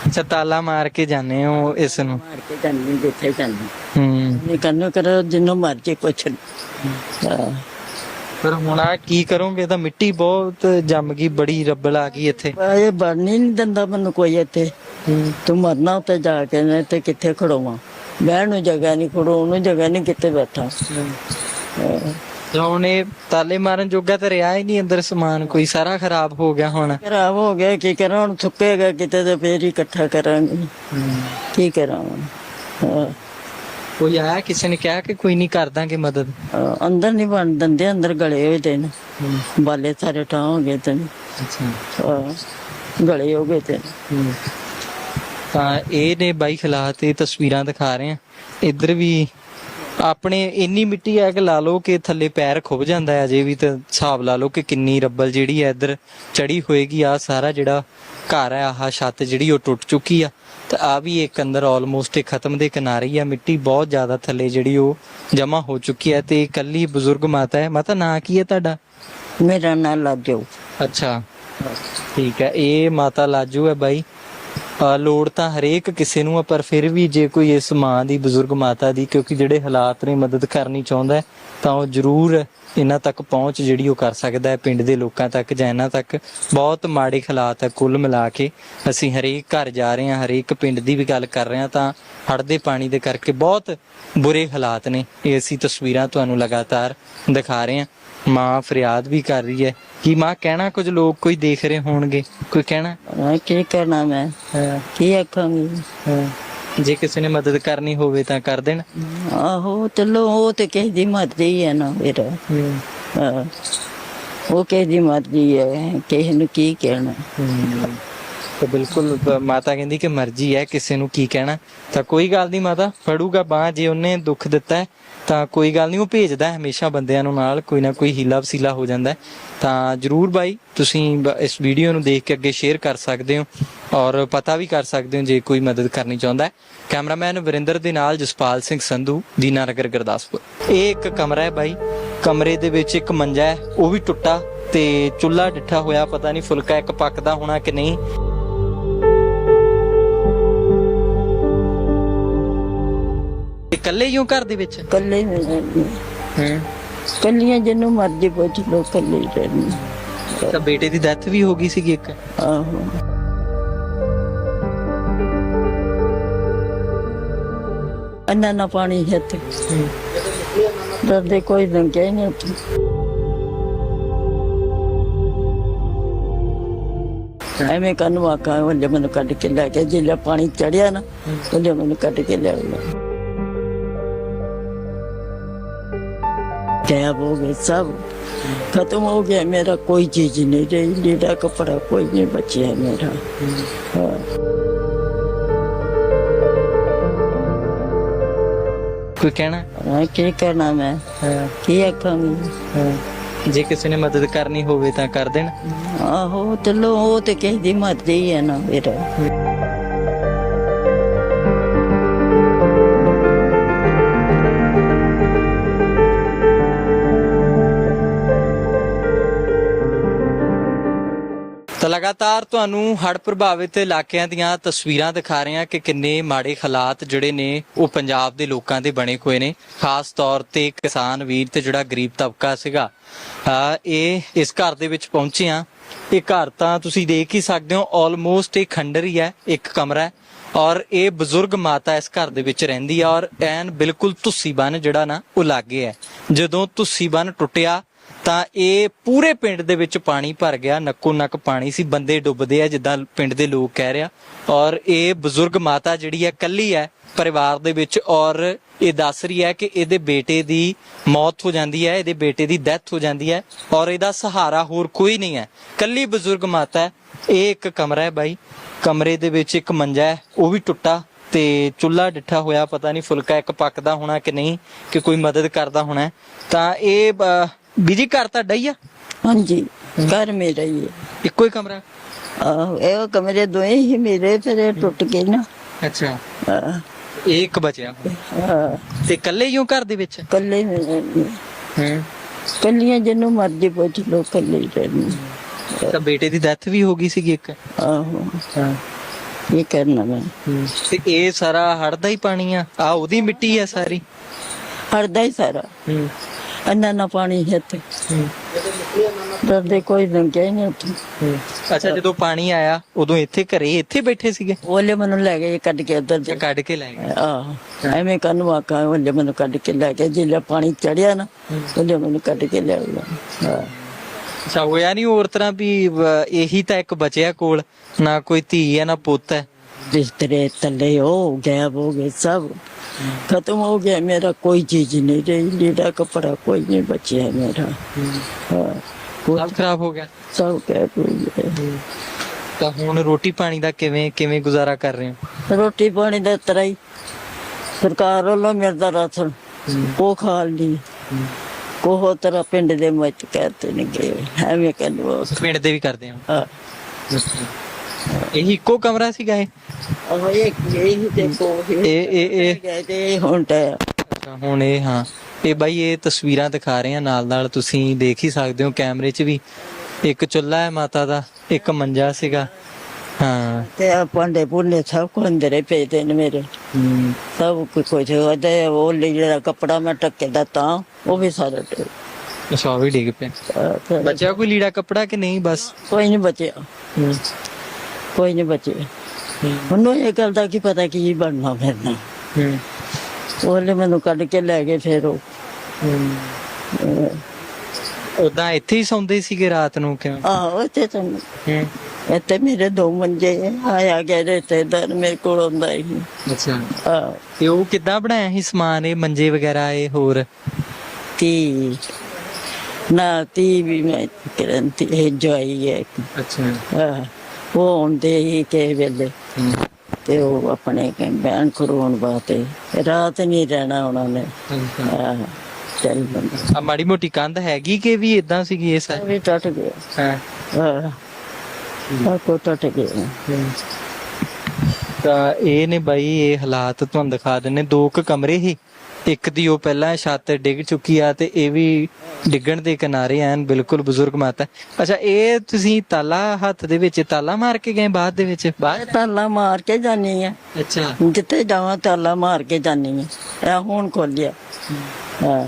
ਅੱਛਾ ਤਾਲਾ ਮਾਰ ਕੇ ਜਾਂਦੇ ਹੋ ਇਸ ਨੂੰ? ਮਾਰ ਕੇ ਜਾਨੀ ਜਿੱਥੇ ਜਾਨੀ ਹੂੰ। ਨਹੀਂ ਕੰਨੋ ਕਰੋ ਜਿੰਨੂੰ ਮਰਜ਼ੀ ਪੁੱਛ। ਹਾਂ। ਪਰ ਹੁਣ ਆ ਕੀ ਕਰੋਗੇ? ਤਾਂ ਮਿੱਟੀ ਬਹੁਤ ਜੰਮ ਗਈ ਬੜੀ ਰੱਬਲ ਆ ਗਈ ਇੱਥੇ। ਇਹ ਬਣਨੀ ਨਹੀਂ ਦਿੰਦਾ ਮੈਨੂੰ ਕੋਈ ਇੱਥੇ। ਤੂੰ ਮਰਨਾ ਉੱਤੇ ਜਾ ਕੇ ਨੇ ਤੇ ਕਿੱਥੇ ਖੜੋਵਾਂ? ਬਹਿਣ ਨੂੰ ਜਗ੍ਹਾ ਨਹੀਂ ਖੜੋਣ ਨੂੰ ਜਗ੍ਹਾ ਨਹੀਂ ਕਿੱਥੇ ਬੈਠਾ? ਹੁਣ ਇਹ ਤਾਲੇ ਮਾਰਨ ਜੋਗਾ ਤਾਂ ਰਿਹਾ ਹੀ ਨਹੀਂ ਅੰਦਰ ਸਮਾਨ ਕੋਈ ਸਾਰਾ ਖਰਾਬ ਹੋ ਗਿਆ ਹੁਣ। ਖਰਾਬ ਹੋ ਗਿਆ ਕੀ ਕਰਾਂ? ਹੁਣ ਥੁੱਕੇਗਾ ਕਿਤੇ ਤੇ ਫੇਰ ਹੀ ਇਕੱਠਾ ਕਰਾਂਗੇ। ਕੀ ਕਰਾਂ? ਹਾਂ। ਕੋਈ ਆਇਆ ਕਿਸੇ ਨੇ ਕਿਹਾ ਕਿ ਕੋਈ ਨਹੀਂ ਕਰ ਦਾਂਗੇ ਮਦਦ? ਅੰਦਰ ਨਹੀਂ ਬਣ ਦਿੰਦੇ ਅੰਦਰ ਗਲੇ ਹੋਏ ਤੇ ਨੇ। ਬਾਲੇ ਸਾਰੇ ਟਾਂ ਹੋ ਗਏ ਤੇ ਨੇ। ਅੱਛਾ। ਗਲੇ ਹੋ ਗਏ ਤੇ ਨੇ। ਤਾਂ ਇਹ ਨੇ ਬਾਈ ਹਾਲਾਤ ਇਹ ਤਸਵੀਰਾਂ ਦਿਖਾ ਰਹੇ ਆ। ਇੱਧਰ ਵੀ ਆਪਣੇ ਇੰਨੀ ਮਿੱਟੀ ਹੈ ਕਿ ਲਾ ਲਓ ਕਿ ਥੱਲੇ ਪੈਰ ਖੁੱਭ ਜਾਂਦਾ ਹੈ ਅਜੇ ਵੀ ਤਾਂ ਹਿਸਾਬ ਲਾ ਲਓ ਕਿ ਕਿੰਨੀ ਰੱਬਲ ਜਿਹੜੀ ਹੈ ਇੱਧਰ ਚੜੀ ਹੋਏਗੀ। ਆ ਸਾਰਾ ਜਿਹੜਾ ਘਰ ਹੈ ਆਹ ਛੱਤ ਜਿਹੜੀ ਉਹ ਟੁੱਟ ਚੁੱਕੀ ਆ। ਤੇ ਆ ਵੀ ਇੱਕ ਅੰਦਰ ਆਲਮੋਸਟ ਇਹ ਖਤਮ ਦੇ ਕਿਨਾਰੇ ਹੀ ਆ ਮਿੱਟੀ ਬਹੁਤ ਜ਼ਿਆਦਾ ਥੱਲੇ ਜਿਹੜੀ ਉਹ ਜਮਾ ਹੋ ਚੁੱਕੀ ਹੈ ਤੇ ਇਕੱਲੀ ਬਜ਼ੁਰਗ ਮਾਤਾ ਹੈ। ਮਾਤਾ ਨਾਂ ਕੀ ਹੈ ਤੁਹਾਡਾ? ਮੇਰਾ ਨਾਂ ਲੱਜੋ। ਅੱਛਾ। ਠੀਕ ਹੈ ਇਹ ਮਾਤਾ ਲਾਜੂ ਹੈ ਬਾਈ। ਲੋੜ ਤਾਂ ਹਰੇਕ ਕਿਸੇ ਨੂੰ ਆ, ਪਰ ਫਿਰ ਵੀ ਜੇ ਕੋਈ ਇਸ ਮਾਂ ਦੀ, ਬਜ਼ੁਰਗ ਮਾਤਾ ਦੀ, ਕਿਉਂਕਿ ਜਿਹੜੇ ਹਾਲਾਤ ਨੇ ਮਦਦ ਕਰਨੀ ਚਾਹੁੰਦਾ ਤਾਂ ਉਹ ਜ਼ਰੂਰ ਇਹਨਾਂ ਤੱਕ ਪਹੁੰਚ ਜਿਹੜੀ ਉਹ ਕਰ ਸਕਦਾ ਹੈ, ਪਿੰਡ ਦੇ ਲੋਕਾਂ ਤੱਕ ਜਾਂ ਇਹਨਾਂ ਤੱਕ। ਬਹੁਤ ਮਾੜੇ ਹਾਲਾਤ ਹੈ ਕੁੱਲ ਮਿਲਾ ਕੇ ਅਸੀਂ ਹਰੇਕ ਘਰ ਜਾ ਰਹੇ ਹਾਂ, ਹਰੇਕ ਪਿੰਡ ਦੀ ਵੀ ਗੱਲ ਕਰ ਰਹੇ ਹਾਂ, ਤਾਂ ਹੜ੍ਹ ਦੇ ਪਾਣੀ ਦੇ ਕਰਕੇ ਬਹੁਤ ਬੁਰੇ ਹਾਲਾਤ ਨੇ। ਇਹ ਅਸੀਂ ਤਸਵੀਰਾਂ ਤੁਹਾਨੂੰ ਲਗਾਤਾਰ ਦਿਖਾ ਰਹੇ ਹਾਂ। ਮਾਂ ਫਰਿਆਦ ਵੀ ਕਰ ਰਹੀ ਹੈ ਕਿ ਮਾਂ ਕਹਿਣਾ ਕੁਝ ਲੋਕ ਕੋਈ ਦੇਖ ਰਹੇ ਹੋਣਗੇ ਕੋਈ ਕਹਿਣਾ? ਹਾਂ, ਕੀ ਕਰਨਾ ਮੈਂ? ਕੀ ਆਖਾਂਗੀ? ਜੇ ਕਿਸੇ ਨੇ ਮਦਦ ਕਰਨੀ ਹੋਵੇ ਤਾਂ ਕਰ ਦੇਣ। ਆਹੋ ਚਲੋ ਉਹ ਤੇ ਕਿਸੇ ਦੀ ਮਰਜ਼ੀ ਹੈ ਨਾ ਫਿਰ। ਹਾਂ। ਉਹ ਕਿਸੇ ਦੀ ਮਰਜ਼ੀ ਹੈ ਕਿਸੇ ਨੂੰ ਕੀ ਕਹਿਣਾ? ਤੇ ਬਿਲਕੁਲ ਮਾਤਾ ਕਹਿੰਦੀ ਕਿ ਮਰਜ਼ੀ ਹੈ, ਕਿਸੇ ਨੂੰ ਕੀ ਕਹਿਣਾ। ਤਾਂ ਕੋਈ ਗੱਲ ਨਹੀਂ ਮਾਤਾ, ਫੜੂਗਾ ਬਾਹ, ਜੇ ਉਹਨੇ ਦੁੱਖ ਦਿੱਤਾ ਤਾਂ ਕੋਈ ਗੱਲ ਨਹੀਂ, ਉਹ ਭੇਜਦਾ ਹਮੇਸ਼ਾ ਬੰਦਿਆਂ ਨੂੰ ਨਾਲ, ਕੋਈ ਨਾ ਕੋਈ ਹੀਲਾ ਵਸੀਲਾ ਹੋ ਜਾਂਦਾ ਤਾਂ ਜਰੂਰ ਬਾਈ, ਤੁਸੀਂ ਇਸ ਵੀਡੀਓ ਨੂੰ ਦੇਖ ਕੇ ਅੱਗੇ ਸ਼ੇਅਰ ਕਰ ਸਕਦੇ ਹੋ ਔਰ ਪਤਾ ਵੀ ਕਰ ਸਕਦੇ ਹੋ ਜੇ ਕੋਈ ਮਦਦ ਕਰਨੀ ਚਾਹੁੰਦਾ ਹੈ। ਕੈਮਰਾਮੈਨ ਵਰਿੰਦਰ ਦੇ ਨਾਲ ਜਸਪਾਲ ਸਿੰਘ ਸੰਧੂ ਦੀਨਾਨਗਰ ਗੁਰਦਾਸਪੁਰ। ਇਹ ਇੱਕ ਕਮਰਾ ਹੈ ਬਾਈ, ਕਮਰੇ ਦੇ ਵਿੱਚ ਇੱਕ ਮੰਜਾ ਹੈ, ਉਹ ਵੀ ਟੁੱਟਾ ਤੇ ਚੁੱਲ੍ਹਾ ਡਿੱਠਾ ਹੋਇਆ, ਪਤਾ ਨਹੀਂ ਫੁਲਕਾ ਇੱਕ ਪੱਕਦਾ ਹੋਣਾ ਕਿ ਨਹੀਂ। ਇਕੱਲੇ ਹੀ ਹੋ ਘਰ ਦੇ ਵਿੱਚ? ਕੱਲੇ ਹੂੰ ਕੱਲੀਆਂ ਜਿਹਨੂੰ ਮਰਜ਼ੀ ਪੁੱਛ ਲੋ ਕੱਲੇ ਹੀ ਰਹਿਣੀ ਤਾਂ ਬੇਟੇ ਦੀ ਡੈਥ ਵੀ ਹੋ ਗਈ ਸੀਗੀ ਇੱਕ। ਆਹੋ। ਅੰਨਾ ਨਾ ਪਾਣੀ ਹੈ। ਤੇ ਡਰਦੇ ਕੋਈ ਲੰਘਿਆ ਨਹੀਂ ਉੱਥੇ। ਐਵੇਂ ਕੰਨ ਵਾਕਾ ਉਹਨੇ ਮੈਨੂੰ ਕੱਢ ਕੇ ਲੈ ਗਿਆ। ਜਿੱਲੇ ਪਾਣੀ ਚੜਿਆ ਨਾ ਉਹਨੇ ਮੈਨੂੰ ਕੱਢ ਕੇ ਲੈ ਗਿਆ। ਹੋ ਗਏ ਸਭ। ਖਤਮ ਹੋ ਗਿਆ ਮੇਰਾ ਕੋਈ ਚੀਜ਼ ਨਹੀਂ ਰਹੀ ਲੀੜਾ ਕਪੜਾ ਕੋਈ ਨਹੀਂ ਬਚਿਆ ਮੇਰਾ। ਹਾਂ। ਕੋਈ ਕਹਿਣਾ? ਹਾਂ, ਕੀ ਕਰਨਾ ਮੈਂ? ਕੀ ਆਖਾਂਗੀ ਜੇ ਕਿਸੇ ਨੇ ਮਦਦ ਕਰਨੀ ਹੋਵੇ ਤਾਂ ਕਰ ਦੇਣ। ਆਹੋ ਚਲੋ ਉਹ ਤੇ ਕਿਸੇ ਦੀ ਮਰਜ਼ੀ ਹੈ ਨਾ ਫਿਰ ਤਾਂ ਲਗਾਤਾਰ ਤੁਹਾਨੂੰ ਹੜ੍ਹ ਪ੍ਰਭਾਵਿਤ ਇਲਾਕਿਆਂ ਦੀਆਂ ਤਸਵੀਰਾਂ ਦਿਖਾ ਰਹੇ ਹਾਂ ਕਿ ਕਿੰਨੇ ਮਾੜੇ ਹਾਲਾਤ ਜਿਹੜੇ ਨੇ ਉਹ ਪੰਜਾਬ ਦੇ ਲੋਕਾਂ ਦੇ ਬਣੇ ਹੋਏ ਨੇ। ਖਾਸ ਤੌਰ ਤੇ ਕਿਸਾਨ ਵੀਰ ਤੇ ਜਿਹੜਾ ਗਰੀਬ ਤਬਕਾ ਸੀਗਾ। ਇਹ ਇਸ ਘਰ ਦੇ ਵਿੱਚ ਪਹੁੰਚੇ ਆ ਇਹ ਘਰ ਤਾਂ ਤੁਸੀਂ ਦੇਖ ਹੀ ਸਕਦੇ ਹੋ ਆਲਮੋਸਟ ਇਹ ਖੰਡਰ ਹੀ ਹੈ, ਇੱਕ ਕਮਰਾ ਹੈ। ਔਰ ਇਹ ਬਜ਼ੁਰਗ ਮਾਤਾ ਇਸ ਘਰ ਦੇ ਵਿੱਚ ਰਹਿੰਦੀ ਆ ਔਰ ਐਨ ਬਿਲਕੁਲ ਤੁੱਸੀ ਬਨ ਜਿਹੜਾ ਨਾ ਉਹ ਲਾਗੇ ਹੈ। ਜਦੋਂ ਤੁੱਸੀ ਬਨ ਟੁੱਟਿਆ ਤਾਂ ਇਹ ਪੂਰੇ ਪਿੰਡ ਦੇ ਵਿੱਚ ਪਾਣੀ ਭਰ ਗਿਆ, ਨੱਕੋ ਨੱਕ ਪਾਣੀ ਸੀ, ਬੰਦੇ ਡੁੱਬਦੇ ਆ ਜਿੱਦਾਂ ਪਿੰਡ ਦੇ ਲੋਕ ਕਹਿ ਰਿਹਾ ਔਰ ਇਹ ਬਜ਼ੁਰਗ ਮਾਤਾ ਜਿਹੜੀ ਹੈ ਕੱਲੀ ਹੈ ਪਰਿਵਾਰ ਦੇ ਵਿੱਚ ਔਰ ਇਹ ਦੱਸ ਰਹੀ ਹੈ ਕਿ ਇਹਦੇ ਬੇਟੇ ਦੀ ਮੌਤ ਹੋ ਜਾਂਦੀ ਹੈ ਇਹਦੇ ਬੇਟੇ ਦੀ ਡੈਥ ਹੋ ਜਾਂਦੀ ਹੈ ਔਰ ਇਹਦਾ ਸਹਾਰਾ ਹੋਰ ਕੋਈ ਨਹੀਂ ਹੈ ਕੱਲੀ ਬਜ਼ੁਰਗ ਮਾਤਾ ਹੈ, ਇਹ ਇੱਕ ਕਮਰਾ ਹੈ ਬਾਈ। ਕਮਰੇ ਦੇ ਵਿੱਚ ਇੱਕ ਮੰਜਾ ਹੈ, ਉਹ ਵੀ ਟੁੱਟਾ ਤੇ ਚੁੱਲ੍ਹਾ ਡਿੱਠਾ ਹੋਇਆ, ਪਤਾ ਨਹੀਂ ਫੁਲਕਾ ਇੱਕ ਪੱਕਦਾ ਹੋਣਾ ਕਿ ਨਹੀਂ, ਕਿ ਕੋਈ ਮਦਦ ਕਰਦਾ ਹੋਣਾ ਤਾਂ ਇਹ ਬੀਜੀ ਘਰ ਤੁਹਾਡਾ ਹੀ ਆ? ਹਾਂਜੀ ਘਰ ਮੇਰਾ ਹੀ ਹੈ। ਇੱਕੋ ਹੀ ਕਮਰਾ? ਆਹੋ ਇਹ ਕਮਰੇ ਦੋਏ ਹੀ ਮੇਰੇ ਫਿਰ ਇਹ ਟੁੱਟ ਗਏ ਨਾ। ਅੱਛਾ। ਆਹ, ਇਹ ਇੱਕ ਬਚਿਆ। ਆਹ, ਤੇ ਇਕੱਲੇ ਹੀ ਹੋ ਘਰ ਦੇ ਵਿੱਚ? ਕੱਲੇ ਮੇਰੇ ਹੂੰ। ਕੱਲੀਆਂ ਜਿਹਨੂੰ ਮਰਜ਼ੀ ਪੁੱਛ ਲੋ ਕੱਲੇ ਹੀ ਰਹਿਣੀ ਤਾਂ ਬੇਟੇ ਦੀ ਡੈਥ ਵੀ ਹੋ ਗਈ ਸੀਗੀ ਇੱਕ? ਆਹੋ। ਹਾਂ। ਇਹ ਕਰਨਾ ਮੈਂ। ਤੇ ਇਹ ਸਾਰਾ ਹੜ ਦਾ ਹੀ ਪਾਣੀ ਆ? ਆ ਉਹਦੀ ਮਿੱਟੀ ਆ ਸਾਰੀ? ਹਰਦਾ ਹੀ ਸਾਰਾ। ਹੂੰ। ਅੰਨਾ ਨਾ ਪਾਣੀ ਹੈ ਤੇ ਡਰਦੇ ਕੋਈ ਲੰਘਿਆ ਹੀ ਨਹੀਂ ਉੱਥੇ। ਅੱਛਾ ਜਦੋਂ ਪਾਣੀ ਆਇਆ ਉਦੋਂ ਇੱਥੇ ਘਰੇ ਇੱਥੇ ਬੈਠੇ ਸੀਗੇ? ਉਹਲੇ ਮੈਨੂੰ ਲੈ ਗਏ ਕੱਢ ਕੇ ਉੱਧਰ ਜਾਂ ਕੱਢ ਕੇ ਲੈ ਗਏ। ਆਹ ਐਵੇਂ ਕੰਨ ਵਾਕਾ ਉਹਲੇ ਮੈਨੂੰ ਕੱਢ ਕੇ ਲੈ ਕੇ ਜਿੱਲੇ ਪਾਣੀ ਚੜਿਆ ਨਾ ਉਹਲੇ ਮੈਨੂੰ ਕੱਢ ਕੇ ਲੈ ਗਿਆ ਅੱਛਾ ਹੋਇਆ ਨਹੀਂ ਹੋਰ ਤਰ੍ਹਾਂ ਵ- ਇਹੀ ਤਾਂ ਇੱਕ ਬਚਿਆ ਕੋਲ ਨਾ ਕੋਈ ਧੀ ਹੈ ਨਾ ਪੁੱਤ ਹੈ? ਬਿਸਤਰੇ ਤੱਲੇ ਹੋ ਗਾਇਬ ਹੋ ਗਏ ਸਭ। ਖਤਮ ਹੋ ਗਿਆ ਮੇਰਾ ਕੋਈ ਚੀਜ਼ ਨਹੀਂ ਰਹੀ ਲੀੜਾ ਕਪੜਾ ਕੋਈ ਨਹੀਂ ਬਚਿਆ ਮੇਰਾ। ਹਾਂ ਖਰਾਬ ਹੋ ਗਿਆ? ਸਭ ਕਹਿ ਗਿਆ। ਤਾਂ ਹੁਣ ਰੋਟੀ ਪਾਣੀ ਦਾ ਕਿਵੇਂ ਕਿਵੇਂ ਗੁਜ਼ਾਰਾ ਕਰ ਰਹੇ ਹੋ? ਰੋਟੀ ਪਾਣੀ ਦਾ ਤਰ੍ਹਾਂ ਹੀ। ਸਰਕਾਰ ਵੱਲੋਂ ਮਿਲਦਾ ਰਾਸ਼ਨ ਉਹ ਖਾ ਲਈ ਕੋਹ ਤਰ੍ਹਾਂ ਪਿੰਡ ਦੇ ਵਿੱਚ ਕਹਤੇ ਨਹੀਂ ਗਏ ਐਵੇਂ ਕਹਿੰਦੇ ਪਿੰਡ ਦੇ ਵੀ ਕਰਦੇ ਹੋ। ਹਾਂ ਇਹ ਇੱਕੋ ਕਮਰਾ ਸੀਗਾ ਇਹ? ਉਹ ਇਹ ਇਹ ਦੇਖੋ ਇਹ ਇਹ ਇਹ ਗਏ ਤੇ ਹੁਣ ਤਾਂ ਅੱਛਾ ਹੁਣ ਇਹ ਹਾਂ। ਇਹ ਬਾਈ ਇਹ ਤਸਵੀਰਾਂ ਦਿਖਾ ਰਹੇ ਆ ਨਾਲ ਨਾਲ ਤੁਸੀਂ ਦੇਖ ਹੀ ਸਕਦੇ ਹੋ ਕੈਮਰੇ 'ਚ ਵੀ। ਇੱਕ ਚੁੱਲ੍ਹਾ ਹੈ ਮਾਤਾ ਦਾ ਇੱਕ ਮੰਜਾ ਸੀਗਾ। ਹਾਂ। ਤੇ ਆ ਭਾਂਡੇ ਭੁੰਨੇ ਸਭ ਕੁਝ ਅੰਦਰੇ ਪਏ ਤੇ ਨੇ ਮੇਰੇ। ਸਭ ਕੁਝ ਕੁਝ ਉਹਦੇ ਉਹ ਲੀੜਾ ਕੱਪੜਾ ਮੈਂ ਟੱਕੇ ਦਾ ਤਾਂ ਉਹ ਵੀ ਸਾਰਾ ਟੁੱਟ ਅੱਛਾ ਉਹ ਵੀ ਡਿੱਗ ਪਿਆ। ਬਚਿਆ ਕੋਈ ਲੀੜਾ ਕੱਪੜਾ ਕਿ ਨਹੀਂ ਬਸ? ਕੋਈ ਨਹੀਂ ਬਚਿਆ। ਕੋਈ ਨਹੀਂ ਬਚਿਆ ਉਹਨੂੰ ਇਹ ਗੱਲ ਦਾ ਕੀ ਪਤਾ ਕੀ ਬਣਨਾ ਫਿਰਨਾ। ਉਹਨੇ ਮੈਨੂੰ ਕੱਢ ਕੇ ਲੈ ਗਏ ਫਿਰ ਉਹ। ਉਦਾਂ ਇੱਥੇ ਹੀ ਸੌਂਦੇ ਸੀਗੇ ਰਾਤ ਨੂੰ ਕਿਉਂ? ਆਹੋ ਇੱਥੇ ਤਾਂ ਇੱਥੇ ਮੇਰੇ ਦੋ ਮੰਜੇ ਆਇਆ ਗਿਆ ਰਿਸ਼ਤੇਦਾਰ ਮੇਰੇ ਕੋਲ ਆਉਂਦਾ ਹੀ ਅੱਛਾ। ਆ ਤੇ ਉਹ ਕਿੱਦਾਂ ਬਣਾਇਆ ਸੀ ਸਮਾਨ ਇਹ ਮੰਜੇ ਵਗੈਰਾ ਇਹ ਹੋਰ? ਤੀ। ਨਾ ਤੀ ਵੀ ਮੈਂ ਕਰੰਤੀ ਹੈ ਜੋਈ ਹੈ। ਅੱਛਾ। ਆਹ, ਉਹ ਆਉਂਦੇ ਹੀ ਕੇ ਵੇਲੇ। ਤੇ ਉਹ ਆਪਣੇ ਬਿਆਨ ਕਰਵਾਉਣ ਵਾਸਤੇ। ਰਾਤ ਨਹੀਂ ਰਹਿਣਾ ਉਹਨਾਂ ਨੇ। ਆਹ, ਚੱਲ ਬੰਦਾ। ਆ ਮਾੜੀ ਮੋਟੀ ਕੰਧ ਹੈਗੀ ਕਿ ਵੀ ਇਦਾਂ ਸੀਗੀ ਇਹ ਸਾਰੀ? ਵੀ ਟੁੱਟ ਗਿਆ। ਹਾਂ? ਆਹ ਕੋ ਟੁੱਟ ਗਿਆ। ਤਾਂ ਇਹ ਨੇ ਬਾਈ ਇਹ ਹਾਲਾਤ ਤੁਹਾਨੂੰ ਦਿਖਾ ਦਿੰਨੇ ਦੋ ਕੁ ਕਮਰੇ ਹੀ ਇੱਕ ਦੀ ਉਹ ਪਹਿਲਾਂ ਛੱਤ ਡਿੱਗ ਚੁੱਕੀ ਆ ਤੇ ਇਹ ਵੀ ਡਿੱਗਣ ਦੇ ਕਿਨਾਰੇ ਐਨ ਬਿਲਕੁਲ ਬਜ਼ੁਰਗ ਮਾਤਾ। ਅੱਛਾ ਇਹ ਤੁਸੀਂ ਤਾਲਾ ਹੱਥ ਦੇ ਵਿੱਚ ਤਾਲਾ ਮਾਰ ਕੇ ਗਏ ਬਾਅਦ ਦੇ ਵਿੱਚ? ਬਾਅਦ ਤਾਲਾ ਮਾਰ ਕੇ ਜਾਨੀ ਆ। ਅੱਛਾ। ਜਿੱਥੇ ਜਾਵਾਂ ਤਾਲਾ ਮਾਰ ਕੇ ਜਾਨੀ ਆ। ਇਹ ਹੁਣ ਖੋਲਿਆ। ਹਾਂ।